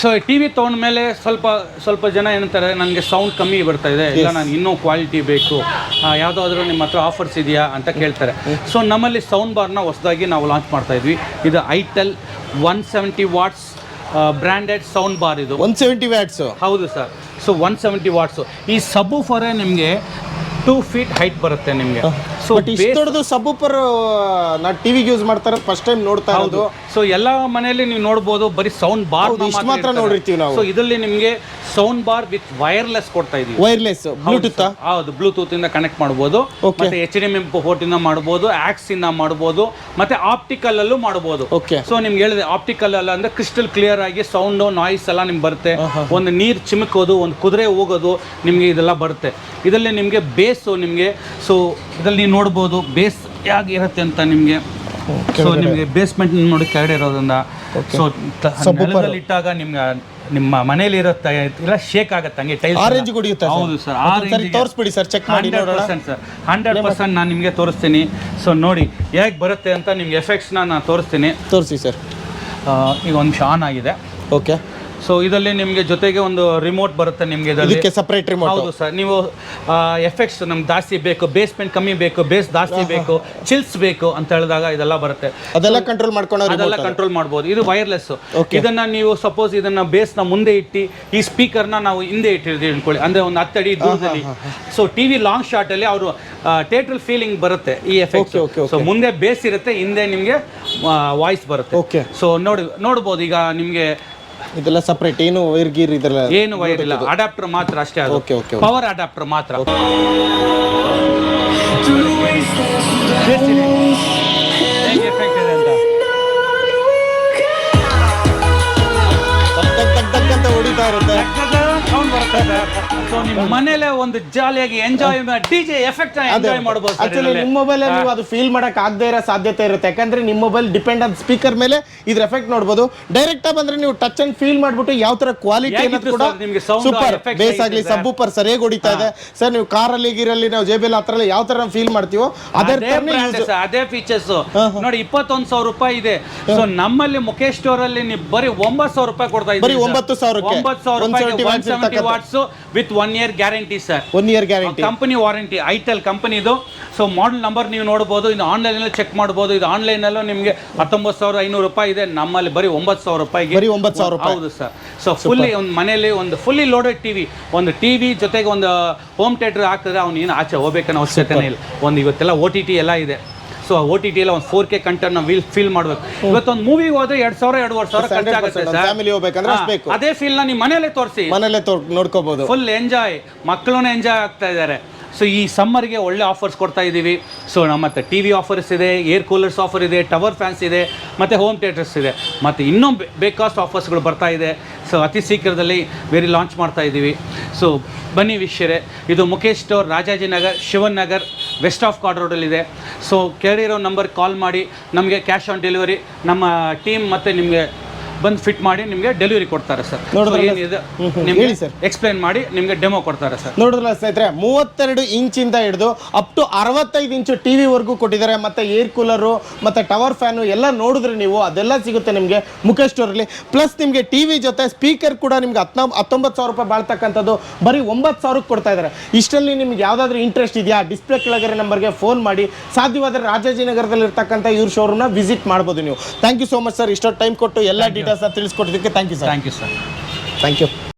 ಸೊ ಟಿ ವಿ ತೊಗೊಂಡ್ಮೇಲೆ ಸ್ವಲ್ಪ ಸ್ವಲ್ಪ ಜನ ಏನಂತಾರೆ ನನಗೆ ಸೌಂಡ್ ಕಮ್ಮಿ ಬರ್ತಾ ಇದೆ. ಇಲ್ಲ ನನಗೆ ಇನ್ನೂ ಕ್ವಾಲಿಟಿ ಬೇಕು. ಯಾವುದಾದ್ರೂ ನಿಮ್ಮ ಹತ್ರ ಆಫರ್ಸ್ ಇದೆಯಾ? ಅಂತ ಕೇಳ್ತಾರೆ. ಸೊ ನಮ್ಮಲ್ಲಿ ಸೌಂಡ್ ಬಾರ್ನ ಹೊಸದಾಗಿ ನಾವು ಲಾಂಚ್ ಮಾಡ್ತಾ ಇದ್ವಿ. ಇದು itel one seventy watts branded sound bar ಇದು. ಒನ್ ಸೆವೆಂಟಿ ವ್ಯಾಟ್ಸು ಹೌದು sir so one seventy watts ಈ ಸಬ್ ಫಾರೇ ನಿಮಗೆ ಟೂ ಫೀಟ್ ಹೈಟ್ ಬರುತ್ತೆ ನಿಮಗೆ. ಸೊ ದೊಡ್ಡದು ಸಬ್ಬೂಪರ್ ನಾ ಟಿವಿಗೆ ಯೂಸ್ ಮಾಡ್ತಾರೆ ಫಸ್ಟ್ ಟೈಮ್ ನೋಡ್ತಾ ಇರೋದು. ಸೊ ಎಲ್ಲ ಮನೆಯಲ್ಲಿ ನೀವು ನೋಡ್ಬೋದು ಬರೀ ಸೌಂಡ್ ಬಾರ್ ಮಾತ್ರ ನೋಡಿರ್ತೀವಿ ನಾವು. ಸೊ ಇದರಲ್ಲಿ ನಿಮಗೆ ಸೌಂಡ್ ಬಾರ್ ವಿತ್ ವೈರ್ಲೆಸ್ ಕೊಡ್ತಾ ಇದೀವಿ ವೈರ್ಲೆಸ್ ಬ್ಲೂಟೂತ್ ಹೌದು ಬ್ಲೂಟೂತ್ ಇಂದ ಕನೆಕ್ಟ್ ಮಾಡಬಹುದು ಮತ್ತೆ ಎಚ್ ಡಿ ಎಂ ಪೋರ್ಟ್ ಇಂದ ಮಾಡಬಹುದು ಆಕ್ಸ್ ಇಂದ ಮಾಡಬಹುದು ಮತ್ತೆ ಆಪ್ಟಿಕಲ್ ಅಲ್ಲೂ ಮಾಡಬಹುದು ಸೊ ನಿಮ್ಗೆ ಹೇಳಿದೆ ಆಪ್ಟಿಕಲ್ ಅಲ್ಲ ಅಂದ್ರೆ ಕ್ರಿಸ್ಟಲ್ ಕ್ಲಿಯರ್ ಆಗಿ ಸೌಂಡ್ ನಾಯ್ಸ್ ಎಲ್ಲ ನಿಮ್ಗೆ ಬರುತ್ತೆ. ಒಂದು ನೀರ್ ಚಿಮುಕೋದು ಒಂದು ಕುದುರೆ ಹೋಗೋದು ನಿಮ್ಗೆ ಇದೆಲ್ಲ ಬರುತ್ತೆ. ಇದರಲ್ಲಿ ನಿಮ್ಗೆ ಬೇಸು ನಿಮಗೆ ಸೊ ಇದರಲ್ಲಿ ನೀವು ನೋಡ್ಬೋದು ಬೇಸ್ ಹೇಗಿರುತ್ತೆ ಅಂತ ನಿಮಗೆ. ಸೊ ನಿಮಗೆ ಬೇಸ್ಮೆಂಟ್ ನೋಡಿ ಕೆಳಗಡೆ ಇರೋದ್ರಿಂದ. ಸೊ. ನೆಲದಲ್ಲಿ ಇಟ್ಟಾಗ ನಿಮ್ಗೆ ನಿಮ್ಮ ಮನೇಲಿ ಇರುತ್ತೆ ಇಲ್ಲ ಶೇಕ್ ಆಗುತ್ತೆ ಹಂಗೆ ಟೈಲ್ ಆರೆಂಜ್ ಕುಡಿಯುತ್ತೆ? ಹೌದು ಸರ್ ಆರೆಂಜ್ ತೋರಿಸ್ಬಿಡಿ ಸರ್ ಚೆಕ್ ಮಾಡಿ ಪರ್ಸೆಂಟ್ ಸರ್. ಹಂಡ್ರೆಡ್ ಪರ್ಸೆಂಟ್ ನಾನು ನಿಮಗೆ ತೋರಿಸ್ತೀನಿ. ಸೊ ನೋಡಿ ಹೇಗೆ ಬರುತ್ತೆ ಅಂತ ನಿಮ್ಗೆ ಎಫೆಕ್ಟ್ಸ್ನ ನಾನು ತೋರಿಸ್ತೀನಿ. ತೋರಿಸಿ ಸರ್. ಈಗ ಒಂದು ಶಾನ್ ಆಗಿದೆ. ಓಕೆ ಸೊ ಇದರಲ್ಲಿ ನಿಮಗೆ ಜೊತೆಗೆ ಒಂದು ರಿಮೋಟ್ ಬರುತ್ತೆ ನಿಮಗೆ ಇದಕ್ಕೆ ಸಪ್ರೇಟ್ ರಿಮೋಟ್ ಹೌದು ಸರ್ ನೀವು ಎಫೆಕ್ಟ್ಸ್ ನಮ್ಗೆ ಜಾಸ್ತಿ ಬೇಕು ಬೇಸ್ಮೆಂಟ್ ಕಮ್ಮಿ ಬೇಕು ಬೇಸ್ ಜಾಸ್ತಿ ಬೇಕು ಚಿಲ್ಸ್ ಬೇಕು ಅಂತ ಹೇಳಿದಾಗ ಇದೆಲ್ಲ ಬರುತ್ತೆ. ಅದೆಲ್ಲ ಕಂಟ್ರೋಲ್ ಮಾಡ್ಕೊಂಡು ಅದೆಲ್ಲ ಕಂಟ್ರೋಲ್ ಮಾಡ್ಬೋದು. ಇದು ವೈರ್ಲೆಸ್ ಇದನ್ನ ನೀವು ಸಪೋಸ್ ಇದನ್ನ ಬೇಸ್ನ ಮುಂದೆ ಇಟ್ಟು ಈ ಸ್ಪೀಕರ್ನ ನಾವು ಹಿಂದೆ ಇಟ್ಟಿರ್ತೀವಿ ಅನ್ಕೊಳ್ಳಿ. ಅಂದ್ರೆ ಒಂದು ಹತ್ತಡಿ ದೂರದಲ್ಲಿ. ಸೊ ಟಿವಿ ಲಾಂಗ್ ಶಾಟ್ ಅಲ್ಲಿ ಅವರು ಥಿಯೇಟ್ರಲ್ ಫೀಲಿಂಗ್ ಬರುತ್ತೆ ಈ ಎಫೆಕ್ಟ್ ಸೊ ಮುಂದೆ ಬೇಸ್ ಇರುತ್ತೆ ಹಿಂದೆ ನಿಮಗೆ ವಾಯ್ಸ್ ಬರುತ್ತೆ. ಸೊ ನೋಡಿ ನೋಡ್ಬೋದು. ಈಗ ನಿಮಗೆ ಇದೆಲ್ಲ ಸಪರೇಟ್ ಏನು ವೈರ್ ಗೀರ್ ಇದೆಲ್ಲ ಏನು ವೈರ್ ಇಲ್ಲ ಅಡಾಪ್ಟರ್ ಮಾತ್ರ ಅಷ್ಟೇ ಅದು ಓಕೆ okay. ಪವರ್ ಅಡಾಪ್ಟರ್ ಮಾತ್ರ ಹೇಗೆ effect ಇದೆ ಅಂತ ಟಕ್ ಟಕ್ ಟಕ್ ಟಕ್ ಅಂತ ಹೊಡಿತಾ ಇರುತ್ತೆ ಸೊ ನಿಮ್ಮ ಮನೇಲೆ ಒಂದು ಜಾಲಿಯಾಗಿ ಎಂಜಾಯ್ ಡಿಜೆ ಎಫೆಕ್ಟ್ ಎಂಜಾಯ್ ಮಾಡಬಹುದು ಆಕ್ಚುಲಿ ನಿಮ್ಮ ಮೊಬೈಲ್ ನೀವು ಅದು ಫೀಲ್ ಮಾಡಕ್ ಆಗದೆ ಇರೋ ಸಾಧ್ಯತೆ ಇರುತ್ತೆ. ಯಾಕಂದ್ರೆ ನಿಮ್ಮ ಮೊಬೈಲ್ ಡಿಪೆಂಡ್ ಆನ್ ಸ್ಪೀಕರ್ ಮೇಲೆ ಇದ್ರ ಎಫೆಕ್ಟ್ ನೋಡಬಹುದು ಡೈರೆಕ್ಟ್ ಆಗಿ ಬಂದ್ರೆ ನೀವು ಟಚ್ ಅಂಡ್ ಫೀಲ್ ಮಾಡ್ಬಿಟ್ಟು ಯಾವ ತರ ಕ್ವಾಲಿಟಿ ಅನ್ನೋದು ಕೂಡ ಸೂಪರ್ ಬೇಸ್ ಆಗ್ಲಿ ಸಬ್ sir? ಸರಿಯಾಗಿ ಹೊಡಿತಾ ಇದೆ. ಸರ್ ನೀವು ಕಾರಲ್ಲಿ ಗೀರಲ್ಲಿ ನಾವು ಜೇಬೆಲ್ ಆ ಯಾವ ತರ ಫೀಲ್ ಮಾಡ್ತೀವೋ ಅದೇ ಅದೇ ಫೀಚರ್ಸ್ ನೋಡಿ ಇಪ್ಪತ್ತೊಂದು ಸಾವಿರ ರೂಪಾಯಿ ಇದೆ. ಸೊ ನಮ್ಮಲ್ಲಿ ಮುಖೇಶ್ ಸ್ಟೋರ್ ಅಲ್ಲಿ ನೀವು ಬರೀ ಒಂಬತ್ತು ಸಾವಿರ ರೂಪಾಯಿ ಕೊಡ್ತಾ ಬರೀ ಒಂಬತ್ತು 9,000 ಕ್ಕೆ. ಒಂಬತ್ತು ಸಾವಿರ 170 ಇರ್ತಕ್ಕಂಥ. Watts with one year guarantee sir one year guarantee company warranty itel ಕಂಪನಿದು ಸೊ ಮಾಡಲ್ ನಂಬರ್ ನೀವು ನೋಡ್ಬೋದು ಇದು ಆನ್ಲೈನಲ್ಲಿ ಚೆಕ್ ಮಾಡ್ಬೋದು ಇದು ಆನ್ಲೈನಲ್ಲೂ ನಿಮಗೆ ಹತ್ತೊಂಬತ್ತು ಸಾವಿರ ಐನೂರು ರೂಪಾಯಿ ಇದೆ. ನಮ್ಮಲ್ಲಿ ಬರೀ ಒಂಬತ್ತು ಸಾವಿರ ರೂಪಾಯಿಗೆ ಬರೀ 9,000 ರೂಪಾಯಿ. ಹೌದು ಸರ್ ಸೊ ಫುಲ್ಲಿ ಒಂದು ಮನೆಯಲ್ಲಿ ಒಂದು ಫುಲ್ಲಿ ಲೋಡೆಡ್ ಟಿವಿ ಒಂದು ಟಿವಿ ಜೊತೆಗೆ ಒಂದು ಹೋಮ್ ಥಿಯೇಟರ್ ಹಾಕಿದ್ರೆ ಅವ್ನು ಏನು ಆಚೆ ಹೋಗ್ಬೇಕನ್ನೋ ಅವಶ್ಯಕತೆ ಇಲ್ಲ. ಒಂದು ಇವತ್ತೆಲ್ಲ ಓ ಟಿ ಟಿ ಎಲ್ಲ ಇದೆ. ಓ ಟಿ ಟಿ ಎಲ್ಲ ಒಂದು ಫೋರ್ ಕೆ ಕಂಟೆಂಟ್ ನಾವು ಫೀಲ್ ಮಾಡಬೇಕು. ಇವತ್ತೊಂದು ಮೂವಿಗೆ ಹೋದ್ರೆ ಎರಡು ಸಾವಿರ ಎರಡುವರೆ ಸಾವಿರ 100% ಖರ್ಚಾಗುತ್ತೆ family ಹೋಗ್ಬೇಕಂದ್ರೆ ಅಷ್ಟು ಬೇಕು. ಅದೇ ಫೀಲ್ನ ನಿಮ್ಮ ಮನೇಲೆ ತೋರಿಸಿ. ಮನೇಲೆ ನೋಡ್ಕೋಬಹುದು ಫುಲ್ ಎಂಜಾಯ್ ಮಕ್ಕಳು ಎಂಜಾಯ್ ಆಗ್ತಾ ಇದ್ದಾರೆ ಸೊ ಈ ಸಮ್ಮರ್ಗೆ ಒಳ್ಳೆ ಆಫರ್ಸ್ ಕೊಡ್ತಾ ಇದ್ದೀವಿ. ಸೊ ನಮ್ಮ ಹತ್ರ ಟಿ ವಿ ಆಫರ್ಸ್ ಇದೆ ಏರ್ ಕೂಲರ್ಸ್ ಆಫರ್ ಇದೆ ಟವರ್ ಫ್ಯಾನ್ಸ್ ಇದೆ, ಮತ್ತು ಹೋಮ್ ಥಿಯೇಟರ್ಸ್ ಇದೆ. ಮತ್ತು ಇನ್ನೂ ಬೇಕಾಸ್ಟ್ ಆಫರ್ಸ್ಗಳು ಬರ್ತಾ ಇದೆ. ಸೊ ಅತಿ ಶೀಘ್ರದಲ್ಲಿ ವೆರಿ ಲಾಂಚ್ ಮಾಡ್ತಾ ಇದ್ದೀವಿ. ಸೊ ಬನ್ನಿ ವಿಷ್ಯರೇ ಇದು Mukesh store Rajajinagar Shivanagar west of chord ರೋಡಲ್ಲಿದೆ so ಕೇಳಿರೋ ನಂಬರ್ ಕಾಲ್ ಮಾಡಿ, ನಮಗೆ ಕ್ಯಾಶ್ ಆನ್ ಡೆಲಿವರಿ ನಮ್ಮ ಟೀಮ್ ಮತ್ತು ನಿಮಗೆ ಬಂದು ಫಿಟ್ ಮಾಡಿ ನಿಮಗೆ ಡೆಲಿವರಿ ಕೊಡ್ತಾರೆ ಸರ್ ನೋಡಿದ್ರಲ್ಲ? ಏನಿದೆ. ನಿಮಗೆ ಹೇಳಿ ಸರ್. ಎಕ್ಸ್ಪ್ಲೈನ್ ಮಾಡಿ ನಿಮಗೆ ಡೆಮೋ ಕೊಡ್ತಾರೆ ಸರ್ ನೋಡಿದ್ರಲ್ಲ ಸ್ನೇಹಿತರೆ ಮೂವತ್ತೆರಡು ಇಂಚಿಂದ ಹಿಡಿದು ಅಪ್ ಟು ಅರವತ್ತೈದು ಇಂಚು ಟಿ ವಿವರೆಗೂ ಕೊಟ್ಟಿದ್ದಾರೆ. ಮತ್ತು ಏರ್ ಕೂಲರು ಮತ್ತು ಟವರ್ ಫ್ಯಾನು ಎಲ್ಲ ನೋಡಿದ್ರೆ ನೀವು ಅದೆಲ್ಲ ಸಿಗುತ್ತೆ ನಿಮಗೆ ಮುಖೇಶ್ ಸ್ಟೋರಲ್ಲಿ ಪ್ಲಸ್ ನಿಮಗೆ ಟಿ ವಿ ಜೊತೆ ಸ್ಪೀಕರ್ ಕೂಡ ನಿಮ್ಗೆ ಹತ್ನೊ ಹತ್ತೊಂಬತ್ತು ಸಾವಿರ ರೂಪಾಯಿ ಬಾಳ್ತಕ್ಕಂಥದ್ದು ಬರೀ ಒಂಬತ್ತು ಸಾವಿರಕ್ಕೆ ಕೊಡ್ತಾ ಇದ್ದಾರೆ. ಇಷ್ಟರಲ್ಲಿ ನಿಮ್ಗೆ ಯಾವುದಾದ್ರೂ ಇಂಟ್ರೆಸ್ಟ್ ಇದೆಯಾ? ಡಿಸ್ಪ್ಲೇ ಕೆಳಗಡೆ ನಂಬರ್ಗೆ ಫೋನ್ ಮಾಡಿ. ಸಾಧ್ಯವಾದರೆ ರಾಜಾಜಿನಗರದಲ್ಲಿ ಇರ್ತಕ್ಕಂಥ ಇವ್ರ ಶೋರೂಮ್ನ ವಿಸಿಟ್ ಮಾಡ್ಬೋದು ನೀವು. Thank you so much sir ಇಷ್ಟೊತ್ತು ಟೈಮ್ ಕೊಟ್ಟು ಎಲ್ಲ ಡೀಟೇಲ್ಸ್ನ ತಿಳಿಸ್ಕೊಟ್ಟಿದ್ದಕ್ಕೆ thank you sir thank you sir thank you